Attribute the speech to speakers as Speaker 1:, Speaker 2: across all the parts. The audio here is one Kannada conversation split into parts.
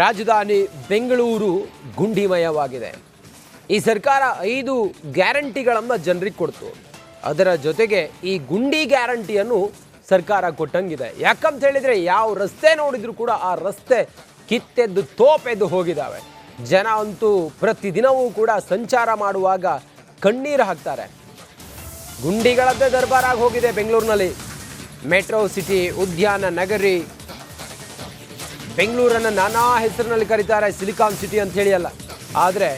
Speaker 1: ರಾಜಧಾನಿ ಬೆಂಗಳೂರು ಗುಂಡಿಮಯವಾಗಿದೆ. ಈ ಸರ್ಕಾರ ಐದು ಗ್ಯಾರಂಟಿಗಳನ್ನು ಜನರಿಗೆ ಕೊಡ್ತು. ಅದರ ಜೊತೆಗೆ ಈ ಗುಂಡಿ ಗ್ಯಾರಂಟಿಯನ್ನು ಸರ್ಕಾರ ಕೊಟ್ಟಂಗಿದೆ. ಯಾಕಂತ ಹೇಳಿದರೆ ಯಾವ ರಸ್ತೆ ನೋಡಿದರೂ ಕೂಡ ಆ ರಸ್ತೆ ಕಿತ್ತೆದ್ದು ತೋಪೆದ್ದು ಹೋಗಿದ್ದಾವೆ. ಜನ ಅಂತೂ ಪ್ರತಿದಿನವೂ ಕೂಡ ಸಂಚಾರ ಮಾಡುವಾಗ ಕಣ್ಣೀರು ಹಾಕ್ತಾರೆ. ಗುಂಡಿಗಳದ್ದೇ ದರ್ಬಾರಾಗಿ ಹೋಗಿದೆ ಬೆಂಗಳೂರಿನಲ್ಲಿ. ಮೆಟ್ರೋ ಸಿಟಿ, ಉದ್ಯಾನ, ನಗರಿ ಬೆಂಗಳೂರನ್ನು ನಾನಾ ಹೆಸರಿನಲ್ಲಿ ಕರೀತಾರೆ ಸಿಲಿಕಾನ್ ಸಿಟಿ ಅಂತ ಹೇಳಿ ಅಲ್ಲ. ಆದರೆ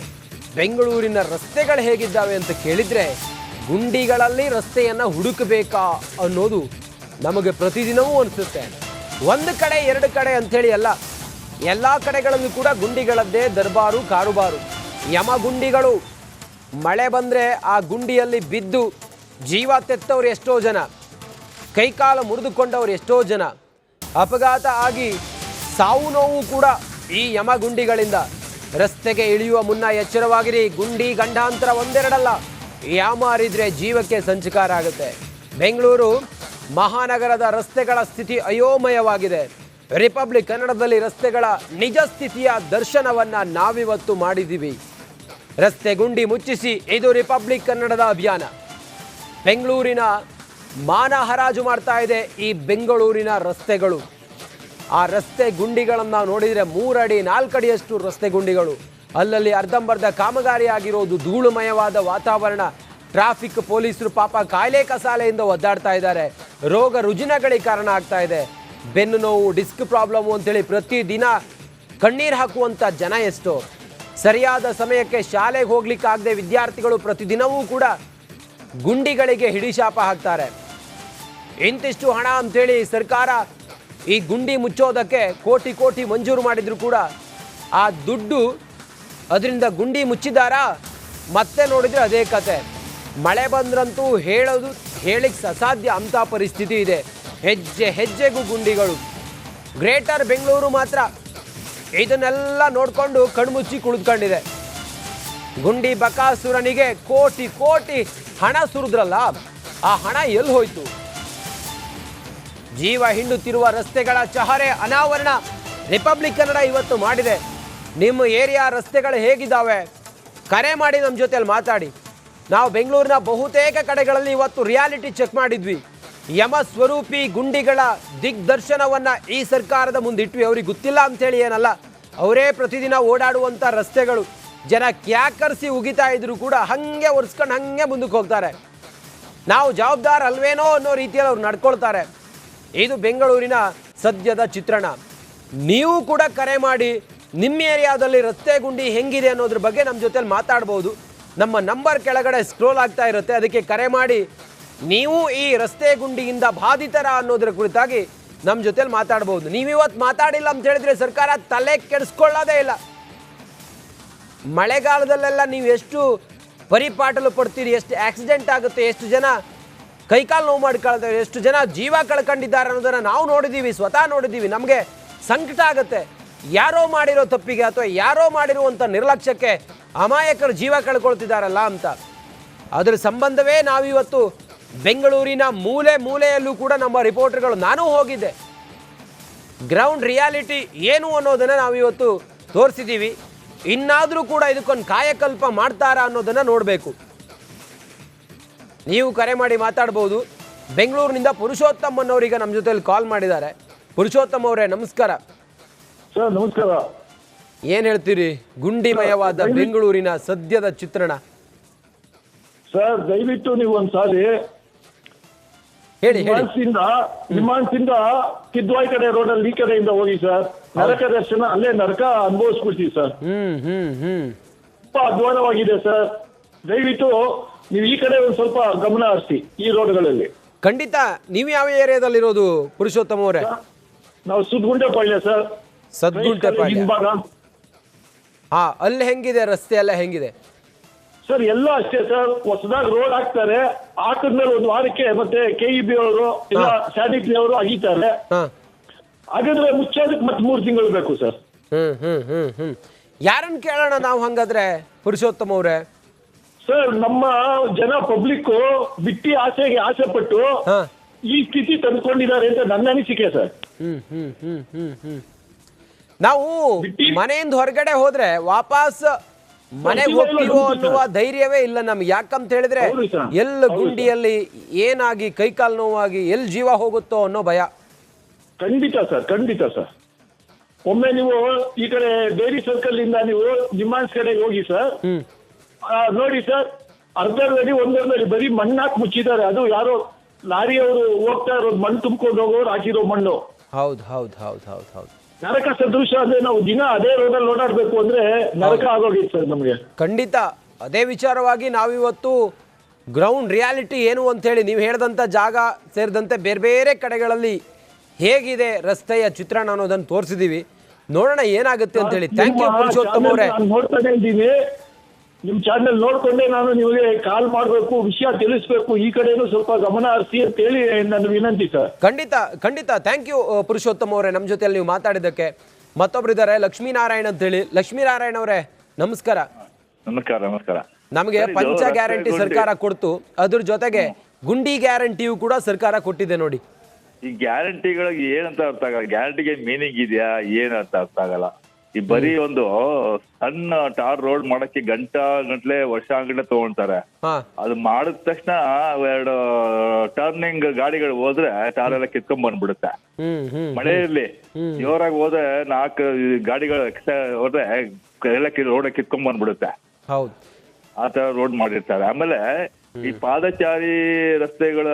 Speaker 1: ಬೆಂಗಳೂರಿನ ರಸ್ತೆಗಳು ಹೇಗಿದ್ದಾವೆ ಅಂತ ಕೇಳಿದರೆ ಗುಂಡಿಗಳಲ್ಲಿ ರಸ್ತೆಯನ್ನು ಹುಡುಕಬೇಕಾ ಅನ್ನೋದು ನಮಗೆ ಪ್ರತಿದಿನವೂ ಅನಿಸುತ್ತೆ. ಒಂದು ಕಡೆ, ಎರಡು ಕಡೆ ಅಂಥೇಳಿ ಅಲ್ಲ, ಎಲ್ಲ ಕಡೆಗಳಲ್ಲೂ ಕೂಡ ಗುಂಡಿಗಳದ್ದೇ ದರ್ಬಾರು, ಕಾರುಬಾರು. ಯಮ ಗುಂಡಿಗಳು, ಮಳೆ ಬಂದರೆ ಆ ಗುಂಡಿಯಲ್ಲಿ ಬಿದ್ದು ಜೀವ ತೆತ್ತವ್ರು ಎಷ್ಟೋ ಜನ, ಕೈಕಾಲು ಮುರಿದುಕೊಂಡವರು ಎಷ್ಟೋ ಜನ, ಅಪಘಾತ ಆಗಿ ಸಾವು ನೋವು ಕೂಡ ಈ ಯಮಗುಂಡಿಗಳಿಂದ. ರಸ್ತೆಗೆ ಇಳಿಯುವ ಮುನ್ನ ಎಚ್ಚರವಾಗಿರಿ, ಗುಂಡಿ ಗಂಡಾಂತರ ಒಂದೆರಡಲ್ಲ. ಯಾಮಾರಿದ್ರೆ ಜೀವಕ್ಕೆ ಸಂಚಕಾರ ಆಗುತ್ತೆ. ಬೆಂಗಳೂರು ಮಹಾನಗರದ ರಸ್ತೆಗಳ ಸ್ಥಿತಿ ಅಯೋಮಯವಾಗಿದೆ. ರಿಪಬ್ಲಿಕ್ ಕನ್ನಡದಲ್ಲಿ ರಸ್ತೆಗಳ ನಿಜ ಸ್ಥಿತಿಯ ದರ್ಶನವನ್ನ ನಾವಿವತ್ತು ಮಾಡಿದ್ದೀವಿ. ರಸ್ತೆ ಗುಂಡಿ ಮುಚ್ಚಿಸಿ, ಇದು ರಿಪಬ್ಲಿಕ್ ಕನ್ನಡದ ಅಭಿಯಾನ. ಬೆಂಗಳೂರಿನ ಮಾನ ಹರಾಜು ಮಾಡ್ತಾ ಇದೆ ಈ ಬೆಂಗಳೂರಿನ ರಸ್ತೆಗಳು. ಆ ರಸ್ತೆ ಗುಂಡಿಗಳನ್ನು ನೋಡಿದರೆ ಮೂರಡಿ, ನಾಲ್ಕಡಿಯಷ್ಟು ರಸ್ತೆ ಗುಂಡಿಗಳು. ಅಲ್ಲಲ್ಲಿ ಅರ್ಧಂಬರ್ಧ ಕಾಮಗಾರಿ ಆಗಿರೋದು ಧೂಳುಮಯವಾದ ವಾತಾವರಣ. ಟ್ರಾಫಿಕ್ ಪೊಲೀಸರು ಪಾಪ ಕಾಯಿಲೆ ಕಸಾಲೆಯಿಂದ ಒದ್ದಾಡ್ತಾ ಇದ್ದಾರೆ. ರೋಗ ರುಜಿನಗಳಿಗೆ ಕಾರಣ ಆಗ್ತಾ ಇದೆ. ಬೆನ್ನು ನೋವು, ಡಿಸ್ಕ್ ಪ್ರಾಬ್ಲಮ್ಮು ಅಂತೇಳಿ ಪ್ರತಿದಿನ ಕಣ್ಣೀರು ಹಾಕುವಂಥ ಜನ ಎಷ್ಟು. ಸರಿಯಾದ ಸಮಯಕ್ಕೆ ಶಾಲೆಗೆ ಹೋಗ್ಲಿಕ್ಕಾಗದೆ ವಿದ್ಯಾರ್ಥಿಗಳು ಪ್ರತಿದಿನವೂ ಕೂಡ ಗುಂಡಿಗಳಿಗೆ ಹಿಡಿಶಾಪ ಹಾಕ್ತಾರೆ. ಇಂತಿಷ್ಟು ಹಣ ಅಂತೇಳಿ ಸರ್ಕಾರ ಈ ಗುಂಡಿ ಮುಚ್ಚೋದಕ್ಕೆ ಕೋಟಿ ಕೋಟಿ ಮಂಜೂರು ಮಾಡಿದ್ರು ಕೂಡ ಆ ದುಡ್ಡು ಅದರಿಂದ ಗುಂಡಿ ಮುಚ್ಚಿದಾರಾ? ಮತ್ತೆ ನೋಡಿದ್ರೆ ಅದೇ ಕತೆ. ಮಳೆ ಬಂದ್ರಂತೂ ಹೇಳೋದು ಹೇಳಿಕ್ಕೆ ಅಸಾಧ್ಯ ಅಂಥ ಪರಿಸ್ಥಿತಿ ಇದೆ. ಹೆಜ್ಜೆ ಹೆಜ್ಜೆಗೂ ಗುಂಡಿಗಳು. ಗ್ರೇಟರ್ ಬೆಂಗಳೂರು ಮಾತ್ರ. ಇದನ್ನೆಲ್ಲ ನೋಡಿಕೊಂಡು ಕಣ್ಮುಚ್ಚಿ ಕುಳಿತುಕೊಂಡಿದೆ. ಗುಂಡಿ ಬಕಾಸುರನಿಗೆ ಕೋಟಿ ಕೋಟಿ ಹಣ ಸುರಿದ್ರಲ್ಲ? ಆ ಹಣ ಎಲ್ಲಿ ಹೋಯ್ತು? ಜೀವ ಹಿಂಡುತ್ತಿರುವ ರಸ್ತೆಗಳ ಚಹರೆ ಅನಾವರಣ ರಿಪಬ್ಲಿಕ್ ಕನ್ನಡ ಇವತ್ತು ಮಾಡಿದೆ. ನಿಮ್ಮ ಏರಿಯಾ ರಸ್ತೆಗಳು ಹೇಗಿದ್ದಾವೆ ಕರೆ ಮಾಡಿ ನಮ್ಮ ಜೊತೆಯಲ್ಲಿ ಮಾತಾಡಿ. ನಾವು ಬೆಂಗಳೂರಿನ ಬಹುತೇಕ ಕಡೆಗಳಲ್ಲಿ ಇವತ್ತು ರಿಯಾಲಿಟಿ ಚೆಕ್ ಮಾಡಿದ್ವಿ. ಯಮ ಸ್ವರೂಪಿ ಗುಂಡಿಗಳ ದಿಗ್ದರ್ಶನವನ್ನು ಈ ಸರ್ಕಾರದ ಮುಂದಿಟ್ವಿ ಅವ್ರಿಗೆ ಗೊತ್ತಿಲ್ಲ ಅಂಥೇಳಿ ಏನಲ್ಲ. ಅವರೇ ಪ್ರತಿದಿನ ಓಡಾಡುವಂಥ ರಸ್ತೆಗಳು. ಜನ ಕ್ಯಾಕರ್ಸಿ ಉಗಿತಾ ಇದ್ರು ಕೂಡ ಹಂಗೆ ಒರೆಸ್ಕೊಂಡು ಹಂಗೆ ಮುಂದಕ್ಕೆ ಹೋಗ್ತಾರೆ. ನಾವು ಜವಾಬ್ದಾರ ಅಲ್ವೇನೋ ಅನ್ನೋ ರೀತಿಯಲ್ಲಿ ಅವ್ರು ನಡ್ಕೊಳ್ತಾರೆ. ಇದು ಬೆಂಗಳೂರಿನ ಸದ್ಯದ ಚಿತ್ರಣ. ನೀವು ಕೂಡ ಕರೆ ಮಾಡಿ, ನಿಮ್ಮ ಏರಿಯಾದಲ್ಲಿ ರಸ್ತೆ ಗುಂಡಿ ಹೆಂಗಿದೆ ಅನ್ನೋದ್ರ ಬಗ್ಗೆ ನಮ್ಮ ಜೊತೆಲಿ ಮಾತಾಡ್ಬೋದು. ನಮ್ಮ ನಂಬರ್ ಕೆಳಗಡೆ ಸ್ಕ್ರೋಲ್ ಆಗ್ತಾ ಇರುತ್ತೆ, ಅದಕ್ಕೆ ಕರೆ ಮಾಡಿ. ನೀವು ಈ ರಸ್ತೆ ಗುಂಡಿಯಿಂದ ಬಾಧಿತರ ಅನ್ನೋದ್ರ ಕುರಿತಾಗಿ ನಮ್ಮ ಜೊತೆಲಿ ಮಾತಾಡ್ಬೋದು. ನೀವಿವತ್ತು ಮಾತಾಡಿಲ್ಲ ಅಂತ ಹೇಳಿದ್ರೆ ಸರ್ಕಾರ ತಲೆ ಕೆಡಿಸ್ಕೊಳ್ಳೋದೇ ಇಲ್ಲ. ಮಳೆಗಾಲದಲ್ಲೆಲ್ಲ ನೀವು ಎಷ್ಟು ಪರಿಪಾಟಲು ಪಡ್ತೀರಿ, ಎಷ್ಟು ಆಕ್ಸಿಡೆಂಟ್ ಆಗುತ್ತೆ, ಎಷ್ಟು ಜನ ಕೈಕಾಲು ನೋವು ಮಾಡ್ಕೊಳ್ತೇವೆ ಎಷ್ಟು ಜನ ಜೀವ ಕಳ್ಕೊಂಡಿದ್ದಾರೆ ಅನ್ನೋದನ್ನು ನಾವು ನೋಡಿದ್ದೀವಿ ಸ್ವತಃ ನೋಡಿದ್ದೀವಿ ನಮಗೆ ಸಂಕಟ ಆಗುತ್ತೆ. ಯಾರೋ ಮಾಡಿರೋ ತಪ್ಪಿಗೆ ಅಥವಾ ಯಾರೋ ಮಾಡಿರುವಂಥ ನಿರ್ಲಕ್ಷ್ಯಕ್ಕೆ ಅಮಾಯಕರು ಜೀವ ಕಳ್ಕೊಳ್ತಿದ್ದಾರಲ್ಲ ಅಂತ. ಅದರ ಸಂಬಂಧವೇ ನಾವಿವತ್ತು ಬೆಂಗಳೂರಿನ ಮೂಲೆ ಮೂಲೆಯಲ್ಲೂ ಕೂಡ ನಮ್ಮ ರಿಪೋರ್ಟರ್ಗಳು ನಾನು ಹೋಗಿದ್ದೆ. ಗ್ರೌಂಡ್ ರಿಯಾಲಿಟಿ ಏನು ಅನ್ನೋದನ್ನು ನಾವಿವತ್ತು ತೋರಿಸಿದ್ದೀವಿ ಇನ್ನಾದರೂ ಕೂಡ ಇದಕ್ಕೊಂದು ಕಾಯಕಲ್ಪ ಮಾಡ್ತಾರಾ ಅನ್ನೋದನ್ನು ನೋಡಬೇಕು. ನೀವು ಕರೆ ಮಾಡಿ ಮಾತಾಡ್ಬೋದು. ಬೆಂಗಳೂರಿನಿಂದ ಪುರುಷೋತ್ತಮ್ ಅನ್ನೋರೀಗ ನಮ್ಮ ಜೊತೆಲಿ ಕಾಲ್ ಮಾಡಿದ್ದಾರೆ. ಪುರುಷೋತ್ತಮ್ ಅವರೇ ನಮಸ್ಕಾರ.
Speaker 2: ಸರ್ ನಮಸ್ಕಾರ.
Speaker 1: ಏನ್ ಹೇಳ್ತೀರಿ? ಗುಂಡಿಮಯವಾದ ಬೆಂಗಳೂರಿನ ಸದ್ಯದ ಚಿತ್ರಣ.
Speaker 2: ಸರ್ ದಯವಿಟ್ಟು ನೀವು ಒಂದ್ಸಾರಿ
Speaker 1: ಹೇಳಿ
Speaker 2: ನಿಮಾನ್ಸಿಂದ ಕಿದ್ವಾಯ್ ಕಡೆ ಅಲ್ಲಿ ಈ ಕಡೆಯಿಂದ ಹೋಗಿ ಸರ್. ನರಕ ದರ್ಶನ ಅಲ್ಲೇ ನರಕ ಅನುಭವಿಸ್ಬಿಡ್ತೀವಿ ಸರ್.
Speaker 1: ಹ್ಮ್ ಹ್ಮ್ ಹ್ಮ್.
Speaker 2: ತುಂಬಾ ಅಧ್ವಾನವಾಗಿದೆ ಸರ್. ದಯವಿಟ್ಟು ನೀವು ಈ ಕಡೆ ಒಂದು ಸ್ವಲ್ಪ ಗಮನ ಹರಿಸಿ ಈ ರೋಡ್ಗಳಲ್ಲಿ.
Speaker 1: ಖಂಡಿತ ನೀವು ಯಾವ ಏರಿಯಾದಲ್ಲಿರೋದು ಪುರುಷೋತ್ತಮ ಅವರೇ?
Speaker 2: ನಾವು ಸುದ್ಗುಂಟೆಪಾಳ್ಯ ಸರ್.
Speaker 1: ಸದ್ಗುಂಟೆಪಾಳ್ಯ
Speaker 2: ಹಿಂಭಾಗ.
Speaker 1: ಹಾ ಅಲ್ಲಿ ಹೆಂಗಿದೆ ರಸ್ತೆ ಎಲ್ಲ ಹೆಂಗಿದೆ?
Speaker 2: ಸರ್ ಎಲ್ಲ ಅಷ್ಟೇ ಸರ್. ಹೊಸದಾಗಿ ರೋಡ್ ಹಾಕ್ತಾರೆ. ಹಾಕಿದ್ಮೇಲೆ ಒಂದು ವಾರಕ್ಕೆ ಮತ್ತೆ ಕೆ ಇ ಬಿ ಅವರು ಇಲ್ಲ ಸ್ಯಾನಿಟರಿ ಅವರು ಅಗಿತಾರೆ.
Speaker 1: ಹಾ.
Speaker 2: ಹಾಗಾದ್ರೆ ಮುಚ್ಚೋದಕ್ಕೆ ಮತ್ತೆ ಮೂರು ತಿಂಗಳು ಬೇಕು ಸರ್.
Speaker 1: ಹ್ಮ್ ಹ್ಮ್ ಹ್ಮ್ ಹ್ಮ್. ಯಾರನ್ನ ಕೇಳೋಣ ನಾವು ಹಂಗಾದ್ರೆ ಪುರುಷೋತ್ತಮ ಅವರೇ?
Speaker 2: ಸರ್ ನಮ್ಮ ಜನ ಪಬ್ಲಿಕ್ ಬಿಟ್ಟಿ ಆಸೆಗೆ ಆಸೆ ಪಟ್ಟು ಈ ಸ್ಥಿತಿ ತಂದ್ಕೊಂಡಿದ್ದಾರೆ ಅಂತ ನನ್ನ ಅನಿಸಿಕೆ ಸರ್.
Speaker 1: ಹ್ಮ್ ಹ್ಮ್ ಹ್ಮ್ ಹ್ಮ್ ಹ್ಮ್. ನಾವು ಮನೆಯಿಂದ ಹೊರಗಡೆ ಹೋದ್ರೆ ವಾಪಸ್ ಮನೆಗೆ ಹೋಗ್ತೀವೋ ಅನ್ನುವ ಧೈರ್ಯವೇ ಇಲ್ಲ ನಮ್ಗೆ. ಯಾಕಂತ ಹೇಳಿದ್ರೆ ಎಲ್ಲ ಗುಂಡಿಯಲ್ಲಿ ಏನಾಗಿ ಕೈಕಾಲು ನೋವಾಗಿ ಎಲ್ ಜೀವ ಹೋಗುತ್ತೋ ಅನ್ನೋ ಭಯ.
Speaker 2: ಖಂಡಿತ ಸರ್ ಖಂಡಿತ ಸರ್. ಒಮ್ಮೆ ನೀವು ಈ ಕಡೆ ಡೈರಿ ಸರ್ಕಲ್ ಇಂದ ನೀವು ನಿಮ್ಮ ಕಡೆ ಹೋಗಿ ಸರ್. ನೋಡಿ ಸರ್ ಅರ್ಧರ್ಧಡಿ ಒಂದರ್ಧಡಿ ಬರೀ ಮಣ್ಣಾಕ್ ಮುಚ್ಚಿದ್ದಾರೆ. ಅದು ಯಾರೋ ಲಾರಿಯವರು ಹೋಗ್ತಾ ಇರೋದು ಮಣ್ಣು ತುಂಬಿಕೊಂಡು ಹೋಗೋರು ಹಾಕಿರೋ ಮಣ್ಣು.
Speaker 1: ಹೌದು ಹೌದು ಹೌದು ಹೌದು ಹೌದು.
Speaker 2: ನರಕ ಸದೃಶ ಅಂದ್ರೆ ನಾವು ದಿನ ಅದೇ ರೋಡಲ್ಲಿ ಓಡಾಡ್ಬೇಕು ಅಂದ್ರೆ ನರಕ ಆಗೋಗಿತ್ತು ಸರ್ ನಮಗೆ.
Speaker 1: ಖಂಡಿತ. ಅದೇ ವಿಚಾರವಾಗಿ ನಾವಿವತ್ತು ಗ್ರೌಂಡ್ ರಿಯಾಲಿಟಿ ಏನು ಅಂತ ಹೇಳಿ ನೀವು ಹೇಳಿದಂಥ ಜಾಗ ಸೇರಿದಂತೆ ಬೇರೆ ಬೇರೆ ಕಡೆಗಳಲ್ಲಿ ಹೇಗಿದೆ ರಸ್ತೆಯ ಚಿತ್ರಣ ಅನ್ನೋದನ್ನು ತೋರಿಸಿದ್ದೀವಿ. ನೋಡೋಣ ಏನಾಗುತ್ತೆ ಅಂತ ಹೇಳಿ ಥ್ಯಾಂಕ್ ಯು ಪುರುಷೋತ್ತಮ ಅವರೇ.
Speaker 2: ನೋಡ್ತಾನೆ ಇದ್ದೀನಿ. ನಿಮ್ ಚಾನೆಲ್ ನೋಡ್ಕೊಂಡೆ ನಾನು ನಿಮಗೆ ಕಾಲ್ ಮಾಡಬೇಕು ವಿಷಯ ತಿಳಿಸ್ಬೇಕು ಈ ಕಡೆನೂ ಸ್ವಲ್ಪ ಗಮನ ಹರಿಸಿ ಅಂತ ಹೇಳಿ ನನ್ನ ವಿನಂತಿ ಸರ್.
Speaker 1: ಖಂಡಿತ ಖಂಡಿತ. ಥ್ಯಾಂಕ್ ಯು ಪುರುಷೋತ್ತಮ ಅವರೇ ನಮ್ಮ ಜೊತೆಯಲ್ಲಿ ನೀವು ಮಾತಾಡಿದ್ದಕ್ಕೆ. ಮತ್ತೊಬ್ರು ಇದ್ದಾರೆ ಅಂತ ಹೇಳಿ ಲಕ್ಷ್ಮೀನಾರಾಯಣ್ ಅವರೇ ನಮಸ್ಕಾರ.
Speaker 3: ನಮಸ್ಕಾರ ನಮಸ್ಕಾರ.
Speaker 1: ನಮಗೆ ಪಂಚ ಗ್ಯಾರಂಟಿ ಸರ್ಕಾರ ಕೊಡ್ತು. ಅದ್ರ ಜೊತೆಗೆ ಗುಂಡಿ ಗ್ಯಾರಂಟಿಯು ಕೂಡ ಸರ್ಕಾರ ಕೊಟ್ಟಿದೆ ನೋಡಿ.
Speaker 3: ಈ ಗ್ಯಾರಂಟಿಗಳಿಗೆ ಏನಂತ ಅರ್ಥ ಆಗಲ್ಲ? ಗ್ಯಾರಂಟಿಗೆ ಮೀನಿಂಗ್ ಇದೆಯಾ? ಏನು ಅಂತ ಅರ್ಥ ಆಗಲ್ಲ? ಈ ಬರೀ ಒಂದು ಸಣ್ಣ ಟಾರ್ ರೋಡ್ ಮಾಡಕ್ಕೆ ಗಂಟಾ ಗಂಟ್ಲೆ ವರ್ಷ ಗಂಟ್ಲೆ ತಗೊಂತಾರೆ ಅದು ಮಾಡಿದ ತಕ್ಷಣ ಎರಡು ಟರ್ನಿಂಗ್ ಗಾಡಿಗಳು ಹೋದ್ರೆ ಟಾರ್ ಎಲ್ಲ ಕಿತ್ಕೊಂಡ್ ಬಂದ್ಬಿಡುತ್ತೆ.
Speaker 1: ಮಳೆಯಲ್ಲಿ ಹ್ಮ್
Speaker 3: ಮಳೆ ಇರ್ಲಿ. ಜೋರಾಗಿ ಹೋದ್ರೆ ನಾಲ್ಕು ಗಾಡಿಗಳು ಹೋದ್ರೆ ಎಲ್ಲ ರೋಡ್ ಕಿತ್ಕೊಂಡ್ ಬಂದ್ಬಿಡುತ್ತೆ. ಆ ತರ ರೋಡ್ ಮಾಡಿರ್ತಾರೆ. ಆಮೇಲೆ ಈ ಪಾದಚಾರಿ ರಸ್ತೆಗಳ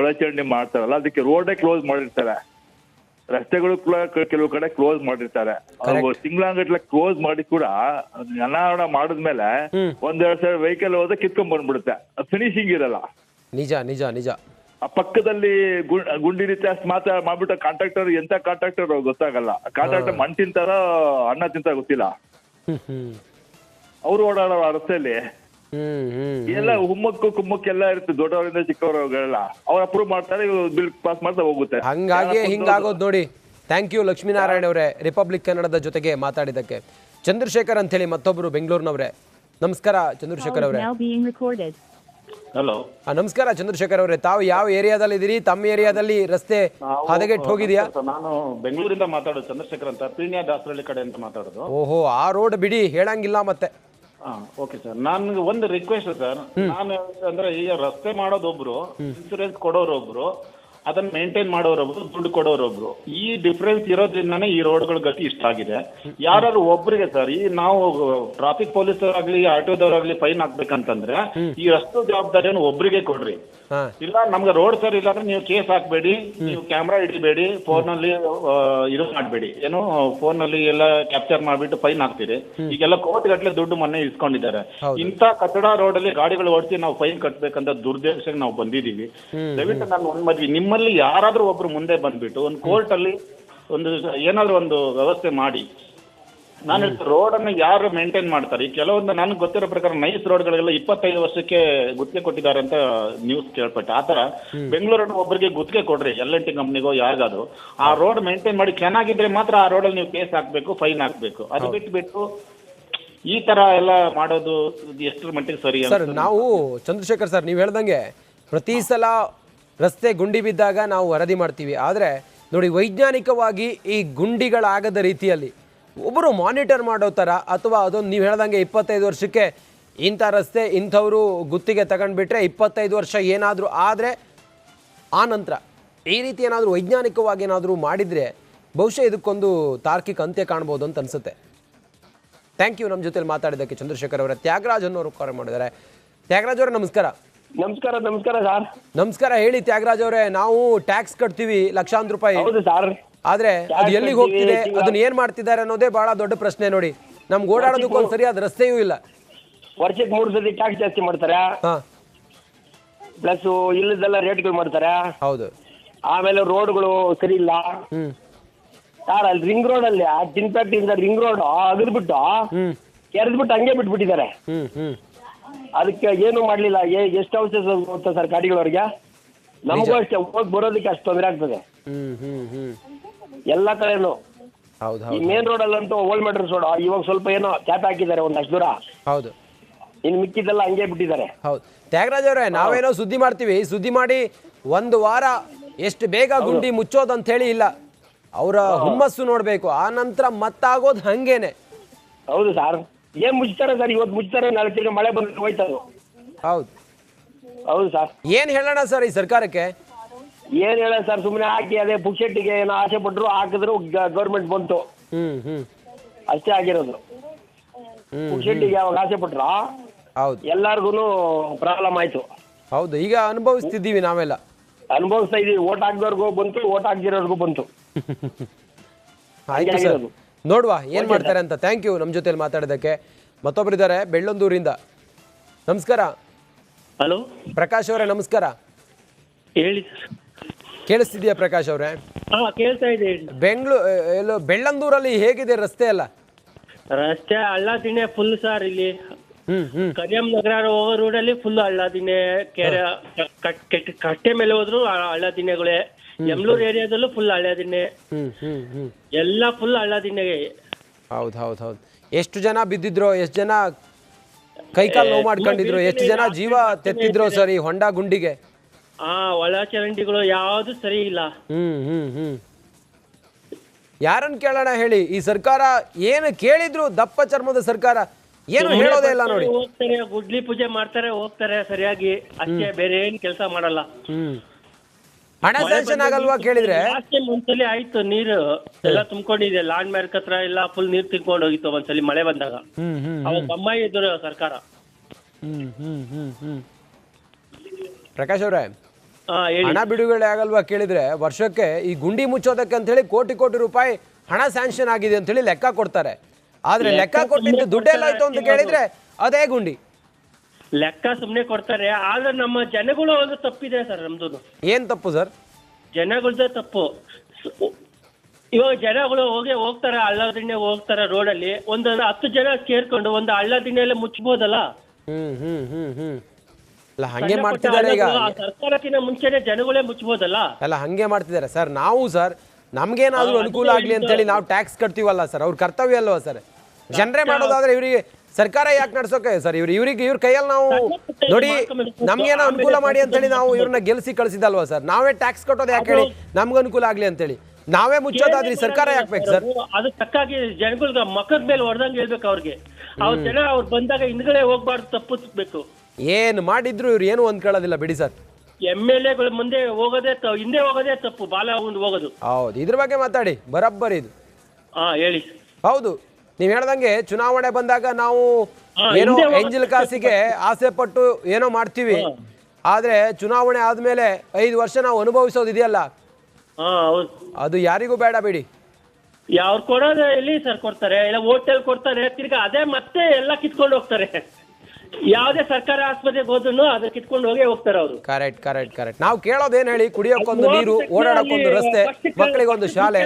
Speaker 3: ಒಳಚರಂಡಿ ಮಾಡ್ತಾರಲ್ಲ ಅದಕ್ಕೆ ರೋಡೇ ಕ್ಲೋಸ್ ಮಾಡಿರ್ತಾರೆ. ರಸ್ತೆಗಳು ಕೂಡ ಕೆಲವು ಕಡೆ ಕ್ಲೋಸ್ ಮಾಡಿರ್ತಾರೆ. ತಿಂಗಳಂಗಟ್ಲೆ ಕ್ಲೋಸ್ ಮಾಡಿ ಕೂಡ ಅನಾವರಣ ಮಾಡಿದ್ಮೇಲೆ ಒಂದೆರಡು ಸಾವಿರ ವೆಹಿಕಲ್ ಹೋದ್ರೆ ಕಿತ್ಕೊಂಡ್ ಬಂದ್ಬಿಡುತ್ತೆ. ಫಿನಿಶಿಂಗ್ ಇರಲ್ಲ.
Speaker 1: ನಿಜ ನಿಜ ನಿಜ.
Speaker 3: ಆ ಪಕ್ಕದಲ್ಲಿ ಗುಂಡಿ ರೀತಿ ಅಷ್ಟು ಮಾತ್ರ ಮಾಡ್ಬಿಟ್ಟ ಕಾಂಟ್ರಾಕ್ಟರ್ ಎಂತ ಕಾಂಟ್ರಾಕ್ಟರ್ ಗೊತ್ತಾಗಲ್ಲ. ಕಾಂಟ್ರಾಕ್ಟರ್ ಮಣ್ ತಿಂತಾರ ಅಣ್ಣ ತಿಂತಾರ ಗೊತ್ತಿಲ್ಲ. ಅವರು ಓಡಾಡೋ ರಸ್ತೆಯಲ್ಲಿ ಎಲ್ಲ ಹುಮ್ಮಕ್ಕು ಕುಮ್ಮಕ್ಕು ಎಲ್ಲ ಇರುತ್ತೆ ದೊಡ್ಡವರಿಂದ ಚಿಕ್ಕವರಲ್ಲ ಅವ್ರು ಅಪ್ರೂವ್ ಮಾಡ್ತಾರೆ ಬಿಲ್ ಪಾಸ್ ಮಾಡ್ತಾ ಹೋಗುತ್ತೆ.
Speaker 1: ಹಂಗಾಗಿ ಹಿಂಗಾಗೋದು ನೋಡಿ. ಥ್ಯಾಂಕ್ ಯು ಲಕ್ಷ್ಮೀನಾರಾಯಣ ಅವರೇ. ರಿಪಬ್ಲಿಕ್ ಕನ್ನಡದ ಜೊತೆಗೆ ಮಾತಾಡಿದ್ದಕ್ಕೆ. ಚಂದ್ರಶೇಖರ್ ಅಂತ ಹೇಳಿ ಮತ್ತೊಬ್ರು ಬೆಂಗಳೂರಿನವರೇ. ನಮಸ್ಕಾರ ಚಂದ್ರಶೇಖರ್ ಅವರೇ.
Speaker 2: ಹಲೋ
Speaker 1: ನಮಸ್ಕಾರ ಚಂದ್ರಶೇಖರ್ ಅವರೇ. ತಾವು ಯಾವ ಏರಿಯಾದಲ್ಲಿ ಇದ್ದೀರಿ? ತಮ್ಮ ಏರಿಯಾದಲ್ಲಿ ರಸ್ತೆ ಹದಗೆಟ್ಟು ಹೋಗಿದ್ಯಾ?
Speaker 4: ನಾನು ಬೆಂಗಳೂರಿಂದ ಮಾತಾಡೋದು ಚಂದ್ರಶೇಖರ್ ಅಂತ ಪೀಣ್ಯ ದಾಸರಳ್ಳಿ ಕಡೆ ಅಂತ ಮಾತಾಡೋದು.
Speaker 1: ಓಹೋ ಆ ರೋಡ್ ಬಿಡಿ ಹೇಳಂಗಿಲ್ಲ ಮತ್ತೆ.
Speaker 4: ಹಾ ಓಕೆ ಸರ್ ನನ್ಗೆ ಒಂದು ರಿಕ್ವೆಸ್ಟ್ ಸರ್ ನಾನು ಅಂದ್ರೆ ಈಗ ರಸ್ತೆ ಮಾಡೋದೊಬ್ರು ಇನ್ಸೂರೆನ್ಸ್ ಕೊಡೋರೊಬ್ರು ಅದನ್ನ ಮೇಂಟೈನ್ ಮಾಡೋರೊಬ್ರು ದುಡ್ಡು ಕೊಡೋರೊಬ್ರು. ಈ ಡಿಫ್ರೆನ್ಸ್ ಇರೋದ್ರಿಂದಾನೇ ಈ ರೋಡ್ಗಳ ಗತಿ ಇಷ್ಟ ಆಗಿದೆ. ಯಾರು ಒಬ್ರಿಗೆ ಸರ್ ಈ ನಾವು ಟ್ರಾಫಿಕ್ ಪೊಲೀಸರಾಗ್ಲಿ ಆಗ್ಲಿ ಫೈನ್ ಹಾಕ್ಬೇಕಂತಂದ್ರೆ ಈ ರಸ್ತೆ ಜವಾಬ್ದಾರಿಯನ್ನು ಒಬ್ರಿಗೆ ಕೊಡ್ರಿ. ಇಲ್ಲ ನಮ್ಗೆ ರೋಡ್ ಸರ್ ಇಲ್ಲ ಅಂದ್ರೆ ನೀವು ಕೇಸ್ ಹಾಕ್ಬೇಡಿ ನೀವು ಕ್ಯಾಮ್ರಾ ಹಿಡಿಬೇಡಿ ಫೋನ್ನಲ್ಲಿ ಇದು ಮಾಡಬೇಡಿ. ಏನು ಫೋನ್ನಲ್ಲಿ ಎಲ್ಲ ಕ್ಯಾಪ್ಚರ್ ಮಾಡ್ಬಿಟ್ಟು ಫೈನ್ ಹಾಕ್ತೀರಿ. ಈಗೆಲ್ಲ ಕೋಟಿ ಗಟ್ಟಲೆ ದುಡ್ಡು ಮೊನ್ನೆ ಇಸ್ಕೊಂಡಿದ್ದಾರೆ. ಇಂಥ ಕಟ್ಟಡ ರೋಡ್ ಅಲ್ಲಿ ಗಾಡಿಗಳು ಓಡಿಸಿ ನಾವು ಫೈನ್ ಕಟ್ಬೇಕಂತ ದುರ್ದೇಶಕ್ಕೆ ನಾವು ಬಂದಿದೀವಿ ದಯವಿಟ್ಟು ನಾನು ಒಂದ್ ಮದ್ವಿ ನಿಮ್ಮಲ್ಲಿ ಯಾರಾದರೂ ಒಬ್ರು ಮುಂದೆ ಬಂದ್ಬಿಟ್ಟು ಒಂದು ಕೋರ್ಟ್ ಅಲ್ಲಿ ಒಂದು ಏನಾದ್ರು ಒಂದು ವ್ಯವಸ್ಥೆ ಮಾಡಿ. ನಾನು ರೋಡ್ ಅನ್ನು ಯಾರು ಮೇಂಟೈನ್ ಮಾಡ್ತಾರೆ? ಈ ಕೆಲವೊಂದು ನನಗೆ ಗೊತ್ತಿರೋ ಪ್ರಕಾರ ನೈಸ್ ರೋಡ್ಗಳೆಲ್ಲ ಇಪ್ಪತ್ತೈದು ವರ್ಷಕ್ಕೆ ಗುತ್ತಿಗೆ ಕೊಟ್ಟಿದ್ದಾರೆ ಅಂತ ನ್ಯೂಸ್ ಕೇಳ್ಪಟ್ಟೆ. ಆ ತರ ಬೆಂಗಳೂರನ್ನು ಒಬ್ಬರಿಗೆ ಗುತ್ತಿಗೆ ಕೊಡ್ರಿ ಎಲ್ ಎನ್ ಟಿ ಕಂಪ್ನಿಗೋ ಯಾರಿಗಾದ್ರು. ಆ ರೋಡ್ ಮೇಂಟೈನ್ ಮಾಡಿ ಚೆನ್ನಾಗಿದ್ರೆ ಮಾತ್ರ ಆ ರೋಡಲ್ಲಿ ನೀವು ಕೇಸ್ ಹಾಕ್ಬೇಕು ಫೈನ್ ಹಾಕ್ಬೇಕು. ಅದು ಬಿಟ್ಟು ಬಿಟ್ಟು ಈ ತರ ಎಲ್ಲ ಮಾಡೋದು ಎಷ್ಟರ ಮಟ್ಟಿಗೆ ಸರಿ
Speaker 1: ಸರ್ ನಾವು ಚಂದ್ರಶೇಖರ್ ಸರ್ ನೀವು ಹೇಳ್ದಂಗೆ ಪ್ರತಿ ಸಲ ರಸ್ತೆ ಗುಂಡಿ ಬಿದ್ದಾಗ ನಾವು ವರದಿ ಮಾಡ್ತೀವಿ. ಆದರೆ ನೋಡಿ, ವೈಜ್ಞಾನಿಕವಾಗಿ ಈ ಗುಂಡಿಗಳಾಗದ ರೀತಿಯಲ್ಲಿ ಒಬ್ಬರು ಮಾನಿಟರ್ ಮಾಡೋ ಥರ ಅಥವಾ ಅದೊಂದು ನೀವು ಹೇಳ್ದಂಗೆ ಇಪ್ಪತ್ತೈದು ವರ್ಷಕ್ಕೆ ಇಂಥ ರಸ್ತೆ ಇಂಥವರು ಗುತ್ತಿಗೆ ತಗೊಂಡ್ಬಿಟ್ರೆ ಇಪ್ಪತ್ತೈದು ವರ್ಷ ಏನಾದರೂ ಆದರೆ ಆ ನಂತರ ಈ ರೀತಿ ಏನಾದರೂ ವೈಜ್ಞಾನಿಕವಾಗಿ ಏನಾದರೂ ಮಾಡಿದರೆ ಬಹುಶಃ ಇದಕ್ಕೊಂದು ತಾರ್ಕಿಕ ಅಂತ್ಯ ಕಾಣ್ಬೋದು ಅಂತ ಅನಿಸುತ್ತೆ. ಥ್ಯಾಂಕ್ ಯು ನಮ್ಮ ಜೊತೆಲಿ ಮಾತಾಡಿದ್ದಕ್ಕೆ ಚಂದ್ರಶೇಖರ್ ಅವರ ತ್ಯಾಗರಾಜ್ ಅನ್ನೋರು ಕರೆ ಮಾಡಿದ್ದಾರೆ. ತ್ಯಾಗರಾಜ್ ಅವರೇ, ನಮಸ್ಕಾರ.
Speaker 5: ನಮಸ್ಕಾರ ನಮಸ್ಕಾರ ಸರ್.
Speaker 1: ನಮಸ್ಕಾರ ಹೇಳಿ ತ್ಯಾಗರಾಜ್ ಅವರೇ ನಾವು ಟ್ಯಾಕ್ಸ್ ಕಟ್ತೀವಿ ಲಕ್ಷಾಂತರ ರೂಪಾಯಿ.
Speaker 5: ಹೌದು ಸರ್.
Speaker 1: ಆದ್ರೆ ಅದು ಎಲ್ಲಿಗೆ ಹೋಗ್ತಿದೆ ಅದನ್ನ ಏನ್ ಮಾಡ್ತಿದ್ದಾರೆ ಅನ್ನೋದೇ ಬಹಳ ದೊಡ್ಡ ಪ್ರಶ್ನೆ ನೋಡಿ. ನಮ್ಗೆ ಓಡಾಡೋದಕ್ಕೆ ಒಂದ್ ಸರಿಯಾದ ರಸ್ತೆಯೂ ಇಲ್ಲ.
Speaker 5: ವರ್ಷಕ್ಕೆ ಮೂರು ಸತಿ ಟ್ಯಾಕ್ಸ್ ಜಾಸ್ತಿ ಮಾಡ್ತಾರೆ.
Speaker 1: ಹಾ.
Speaker 5: ಪ್ಲಸ್ ಇಲ್ಲದೆಲ್ಲ ರೇಟ್ಗಳು ಮಾಡ್ತಾರೆ.
Speaker 1: ಹೌದು.
Speaker 5: ಆಮೇಲೆ ರೋಡ್ಗಳು ಸರಿ ಇಲ್ಲ.
Speaker 1: ಹ್ಮ್.
Speaker 5: ಸರ್ ಅಲ್ಲಿ ರಿಂಗ್ ರೋಡ್ ಅಲ್ಲಿ ಆ ಫ್ಯಾಕ್ಟ್ರಿಯಿಂದ ರಿಂಗ್ ರೋಡ್ ಅಗದ್ಬಿಟ್ಟು
Speaker 1: ಹ್ಮ್.
Speaker 5: ಕೆರೆದ್ಬಿಟ್ಟು ಹಂಗೆ ಬಿಟ್ಬಿಟ್ಟಿದ್ದಾರೆ.
Speaker 1: ಹ್ಮ್ ಹ್ಮ್.
Speaker 5: ಅದಕ್ಕೆ ಏನು ಮಾಡ್ಲಿಲ್ಲ. ಎಷ್ಟು ಹೌಸಸ್ ಗೊತ್ತಾ ಸರ್ ಗಾಡಿಗಳವ್ರಿಗೆ? ನಮಗೂ ಅಷ್ಟೇ ಹೋಗಿ ಬರೋದಕ್ಕೆ ಅಷ್ಟು ತೊಂದರೆ ಆಗ್ತದೆ.
Speaker 1: ಹ್ಮ್ ಹ್ಮ್ ಹ್ಮ್.
Speaker 5: ಎಲ್ಲ ಕಡೆನು.
Speaker 1: ಹೌದು
Speaker 5: ಈ
Speaker 1: ಹೌದು.
Speaker 5: ಮೇನ್ ರೋಡ್ ಅಲ್ಲಂತೂ ಓಲ್ಡ್ ಮೆಟ್ರಸ್ ರೋಡ್ ಇವಾಗ ಸ್ವಲ್ಪ ಏನೋ ಕ್ಯಾಪ್ ಹಾಕಿದ್ದಾರೆ ಒಂದಷ್ಟು ದೂರ.
Speaker 1: ಹೌದು.
Speaker 5: ಇನ್ ಮಿಕ್ಕಿದ್ದೆಲ್ಲ ಹಂಗೆ ಬಿಟ್ಟಿದ್ದಾರೆ.
Speaker 1: ಹೌದು. ತ್ಯಾಗರಾಜ್ ಅವರೇ ನಾವೇನೋ ಸುದ್ದಿ ಮಾಡ್ತೀವಿ. ಸುದ್ದಿ ಮಾಡಿ ಒಂದು ವಾರ ಎಷ್ಟು ಬೇಗ ಗುಂಡಿ ಮುಚ್ಚೋದು ಅಂತ ಹೇಳಿ ಇಲ್ಲ. ಅವರ ಹುಮ್ಮಸ್ಸು ನೋಡಬೇಕು. ಆ ನಂತರ ಮತ್ತಾಗೋದು ಹಂಗೇನೆ.
Speaker 5: ಹೌದು ಸರ್ ಏನ್ ಮುಚ್ತಾರೆ ಸರ್? ಇವತ್ತು ಮುಚ್ತಾರೆ ನಾಳೆ ತಿರ್ಗಿ ಮಳೆ ಬಂದ್ರೆ ಹೋಯ್ತದು.
Speaker 1: ಹೌದು.
Speaker 5: ಹೌದು ಸರ್.
Speaker 1: ಏನ್ ಹೇಳೋಣ ಸರ್ ಈ ಸರ್ಕಾರಕ್ಕೆ?
Speaker 5: ಏನ್ ಹೇಳ ಸರ್ ಸುಮ್ಮನೆ ಹಾಕಿ ಅದೇ ಪುಕ್ಷೆಟ್ಟಿಗೆ ಏನೋ ಆಸೆ ಪಟ್ರು ಹಾಕಿದ್ರು ಗೌರ್ಮೆಂಟ್ ಬಂತು.
Speaker 1: ಹ್ಮ್ ಹ್ಮ್.
Speaker 5: ಅಷ್ಟೇ ಆಗಿರೋದು. ಪುಕ್ಷೆಟ್ಟಿಗೆ ಯಾವಾಗ ಆಸೆ ಪಟ್ರ?
Speaker 1: ಹೌದು.
Speaker 5: ಎಲ್ಲಾರ್ಗು ಪ್ರಾಬ್ಲಮ್ ಆಯ್ತು.
Speaker 1: ಹೌದು ಈಗ ಅನುಭವಿಸ್ತಿದ್ದೀವಿ ನಾವೆಲ್ಲ.
Speaker 5: ಅನುಭವಿಸ್ತಾ ಇದೀವಿ. ಓಟ್ ಹಾಕ್ದವ್ರಿಗೂ ಬಂತು ಓಟ್ ಹಾಕ್ದಿರೋರ್ಗೂ ಬಂತು.
Speaker 1: ಆಯ್ತು ಸರ್.
Speaker 5: ಆಗಿರೋದು.
Speaker 1: ನೋಡುವ ಏನ್ ಮಾಡ್ತಾರೆ ಅಂತ. ಥ್ಯಾಂಕ್ ಯು ನಮ್ಮ ಜೊತೆಲಿ ಮಾತಾಡೋದಕ್ಕೆ. ಮತ್ತೊಬ್ಬರಿದ್ದಾರೆ ಬೆಳ್ಳೊಂದೂರಿಂದ. ನಮಸ್ಕಾರ.
Speaker 6: ಹಲೋ
Speaker 1: ಪ್ರಕಾಶ್ ಅವರೇ ನಮಸ್ಕಾರ.
Speaker 6: ಹೇಳಿ
Speaker 1: ಕೇಳಿಸ್ತಿದ್ಯಾ ಪ್ರಕಾಶ್ ಅವರೇ?
Speaker 6: ಹಾ ಕೇಳ್ತಾ ಇದೆ
Speaker 1: ಬೆಂಗಳೂರು ಎಲ್ಲೋ ಬೆಳ್ಳಂದೂರಲ್ಲಿ ಹೇಗಿದೆ ರಸ್ತೆ ಎಲ್ಲ?
Speaker 6: ರಸ್ತೆ ಹಳ್ಳ ದಿಣ್ಣೆ ಫುಲ್ ಸರ್ ಇಲ್ಲಿ.
Speaker 1: ಹ್ಮ್ ಹ್ಮ್.
Speaker 6: ಕರಿಯಂ ನಗರ ಹೋಗೋ ರೋಡಲ್ಲಿ ಫುಲ್ ಹಳ್ಳ ದಿಣ್ಣೆ ಕೆರೆ ಕಟ್- ಕೆಟ್- ಕಟ್ಟೆ ಮೇಲೆ ಹೋದ್ರು ಹಳ್ಳ ದಿಣ್ಣೆಗಳೇ. ಯಮ್ಲೂರ್ ಏರಿಯಾದಲ್ಲೂ ಫುಲ್ ಹಳ್ಳ
Speaker 1: ಹ್ಮ್ ಹ್ಮ್ ಹ್ಮ್.
Speaker 6: ಎಲ್ಲ ಫುಲ್ ಹೌದ್
Speaker 1: ಹೌದು ಹೌದು ಹೌದು. ಎಷ್ಟು ಜನ ಬಿದ್ದಿದ್ರು ಎಷ್ಟು ಜನ ಕೈಕಾಲು ನೋವು ಮಾಡ್ಕೊಂಡಿದ್ರು ಎಷ್ಟು ಜನ ಜೀವ ತೆತ್ತಿದ್ರು ಸರ್ ಈ ಹೊಂಡ ಗುಂಡಿಗೆ?
Speaker 6: ಆ ಒಳ ಚರಂಡಿಗಳು ಯಾವ್ದು ಸರಿ ಇಲ್ಲ.
Speaker 1: ಹ್ಮ್ ಹ್ಮ್ ಹ್ಮ್. ಯಾರನ್ನ ಕೇಳೋಣ ಹೇಳಿ ಈ ಸರ್ಕಾರ ಏನು ಕೇಳಿದ್ರು ದಪ್ಪ ಚರ್ಮದ ಸರ್ಕಾರ ಏನು ಹೇಳೋದೇ ಇಲ್ಲ ನೋಡಿ.
Speaker 6: ಹೋಗ್ತಾರೆ ಗುಡ್ಲಿ ಪೂಜೆ ಮಾಡ್ತಾರೆ ಹೋಗ್ತಾರೆ ಸರಿಯಾಗಿ. ಅಷ್ಟೇ ಬೇರೆ ಏನ್ ಕೆಲಸ ಮಾಡಲ್ಲ.
Speaker 1: ಹ್ಮ್. ಹಣ ಸ್ಯಾಂಕ್ಷನ್ ಆಗಲ್ವಾ ಕೇಳಿದ್ರೆ?
Speaker 6: ಲಾಸ್ಟ್ ಟೈಮ್ ಒಂದ್ಸಲಿ ಆಯ್ತು ನೀರು. ಎಲ್ಲ ತುಂಬಿಕೊಂಡಿದೆ ಲ್ಯಾಂಡ್ ಮಾರ್ಕ್ ಹತ್ರ ಎಲ್ಲ ಫುಲ್ ನೀರ್ ತಿನ್ಕೊಂಡು ಹೋಗಿತ್ತು ಒಂದ್ಸಲಿ ಮಳೆ ಬಂದಾಗ.
Speaker 1: ಹ್ಮ್ ಹ್ಮ್
Speaker 6: ಅವಾಗ ಬೊಮ್ಮಾಯಿ ಇದ್ರು ಸರ್ಕಾರ.
Speaker 1: ಹ್ಮ್ ಹ್ಮ್ ಹ್ಮ್ ಹ್ಮ್. ಪ್ರಕಾಶ್ ಅವ್ರೆ
Speaker 6: ಹಾ ಹೇಳಿ.
Speaker 1: ಹಣ ಬಿಡುಗಡೆ ಆಗಲ್ವಾ ಕೇಳಿದ್ರೆ ವರ್ಷಕ್ಕೆ ಈ ಗುಂಡಿ ಮುಚ್ಚೋದಕ್ಕೆ ಅಂತ ಹೇಳಿ ಕೋಟಿ ಕೋಟಿ ರೂಪಾಯಿ ಹಣ ಸ್ಯಾಂಕ್ಷನ್ ಆಗಿದೆ ಅಂತ ಹೇಳಿ ಲೆಕ್ಕ ಕೊಡ್ತಾರೆ. ಆದ್ರೆ ಲೆಕ್ಕ ಕೊಟ್ಟಿದ್ದು ದುಡ್ಡೆಲ್ಲ ಆಯ್ತು ಅಂತ ಕೇಳಿದ್ರೆ ಅದೇ ಗುಂಡಿ.
Speaker 6: ಲೆಕ್ಕ ಸುಮ್ನೆ ಕೊಡ್ತಾರೆ ಆದ್ರೆ ನಮ್ಮ ಜನಗಳು ಒಂದು ತಪ್ಪಿದೆ ಸರ್ ನಮ್ದು
Speaker 1: ಏನ್ ತಪ್ಪು ಸರ್?
Speaker 6: ಜನಗಳದ್ದೇ ತಪ್ಪು. ಸ- ಇವಾಗ ಜನಗಳು ಹೋಗಿ ಹೋಗ್ತಾರೆ ಹಳ್ಳ ದಿಣ್ಣೆ ಹೋಗ್ತಾರೆ ರೋಡಲ್ಲಿ ಒಂದು ಹತ್ತು ಜನ ಸೇರ್ಕೊಂಡು ಒಂದು ಹಳ್ಳ ದಿಣ್ಣೆಲ್ಲ ಮುಚ್ಬೋದಲ್ಲ?
Speaker 1: ಹ್ಮ್ ಹ್ಮ್ ಹ್ಮ್ ಹ್ಮ್. ಅಲ್ಲ ಹಂಗೆ
Speaker 6: ಸಣ್ಣ ಪುಟ್ಟ
Speaker 1: ಮಾಡ್ತಿದ್ದಾರೆ ಈಗ.
Speaker 6: ಹಳ್ಳಗಳು ಆ ಸರ್ಕಾರಕ್ಕಿಂತ ಮುಂಚೆನೆ ಜನಗಳೇ ಮುಚ್ಬೋದಲ್ಲ?
Speaker 1: ಅಲ್ಲ ಹಂಗೆ ಮಾಡ್ತಿದ್ದಾರೆ ಸರ್. ನಾವು ಸರ್ ನಮ್ಗೇನಾದ್ರೂ ಅನುಕೂಲ ಆಗ್ಲಿ ಅಂತ ಹೇಳಿ ನಾವು ಟ್ಯಾಕ್ಸ್ ಕಟ್ತೀವಲ್ಲ ಸರ್ ಅವ್ರ ಕರ್ತವ್ಯ ಅಲ್ವಾ ಸರ್? ಜನರೇ ಮಾಡೋದಾದ್ರೆ ಇವರಿಗೆ ಸರ್ಕಾರ ಯಾಕೆ ನಡ್ಸೋಕೆ? ಸರ್ ಇವ್ರು ಇವ್ರಿಗೆ ಇವ್ರ ಕೈಯಲ್ಲಿ ನಾವು ನೋಡಿ ನಮ್ಗೇನೋ ಅನುಕೂಲ ಮಾಡಿ ಅಂತ ಹೇಳಿ ನಾವು ಇವ್ರನ್ನ ಗೆಲ್ಸಿ ಕಳಿಸಿದಲ್ವಾ ಸರ್? ನಾವೇ ಟ್ಯಾಕ್ಸ್ ಕಟ್ಟೋದು ಯಾಕೆ ಹೇಳಿ? ನಮ್ಗೆ ಅನುಕೂಲ ಆಗ್ಲಿ ಅಂತೇಳಿ. ನಾವೇ ಮುಚ್ಚೋದಾದ್ರಿ ಸರ್ಕಾರ ಯಾಕೆ ಸರ್?
Speaker 6: ಅದು ತಕ್ಕಾಗಿ ಜನಗಳಿಗೆ ಮಕ್ಕದ ಮೇಲೆ ಹೊಡೆದಂಗೆ ಹೇಳ್ಬೇಕು ಅವ್ರಿಗೆ. ಅವ್ರ ಜನ ಅವ್ರು ಬಂದಾಗ ಹಿಂದ್ಗಡೆ ಹೋಗ್ಬಾರ್ದು ತಪ್ಪಿಸ್ಬೇಕು
Speaker 1: ಏನು ಮಾಡಿದ್ರು ಇವ್ರು ಏನು ಅಂದ್ಕೊಳ್ಳೋದಿಲ್ಲ ಬಿಡಿ ಸರ್.
Speaker 6: ಎಂ ಎಲ್ ಎಗಳು ಮುಂದೆ ಹೋಗೋದೇ ಹಿಂದೆ ಹೋಗೋದೇ ತಪ್ಪು ಬಾಲ ಹೋಗೋದು.
Speaker 1: ಹೌದು ಇದ್ರ ಬಗ್ಗೆ ಮಾತಾಡಿ. ಬರಬ್ಬರಿ ಇದು.
Speaker 6: ಹಾ ಹೇಳಿ.
Speaker 1: ಹೌದು ನೀವು ಹೇಳ್ದಂಗೆ ಚುನಾವಣೆ ಬಂದಾಗ ನಾವು ಏನೋ ಎಂಜಿಲ್ ಕಾಸಿಗೆ ಆಸೆ ಪಟ್ಟು ಏನೋ ಮಾಡ್ತೀವಿ. ಆದ್ರೆ ಚುನಾವಣೆ ಆದ್ಮೇಲೆ ಐದು ವರ್ಷ ನಾವು ಅನುಭವಿಸೋದು ಇದೆಯಲ್ಲ?
Speaker 6: ಹಾ
Speaker 1: ಅದು ಯಾರಿಗೂ ಬೇಡ ಬಿಡಿ.
Speaker 6: ಯಾವ್ರು ಕೊಡೋದು ಎಲ್ಲಿ ಸರ್ ಕೊಡ್ತಾರೆ. ಇಲ್ಲ ಹೋಟೆಲ್ ಕೊಡ್ತಾರೆ. ತಿರ್ಗಾ ಅದೇ ಮತ್ತೆ ಎಲ್ಲ ಕಿತ್ಕೊಂಡು ಹೋಗ್ತಾರೆ. ಯಾವುದೇ ಸರ್ಕಾರ ಆಸ್ಪತ್ರೆಗೆ ಹೋದ್ರು ಅದಕ್ಕೆ ಕಿತ್ಕೊಂಡು ಹೋಗೇ ಹೋಗ್ತಾರೆ ಅವರು.
Speaker 1: ಕರೆಕ್ಟ್ ಕರೆಕ್ಟ್ ಕರೆಕ್ಟ್ ನಾವು ಕೇಳೋದೇನ್ ಹೇಳಿ ಕುಡಿಯೋಕ್ಕೊಂದು ನೀರು ಓಡಾಡಕ್ಕೊಂದು ರಸ್ತೆ ಮಕ್ಕಳಿಗೊಂದು ಶಾಲೆ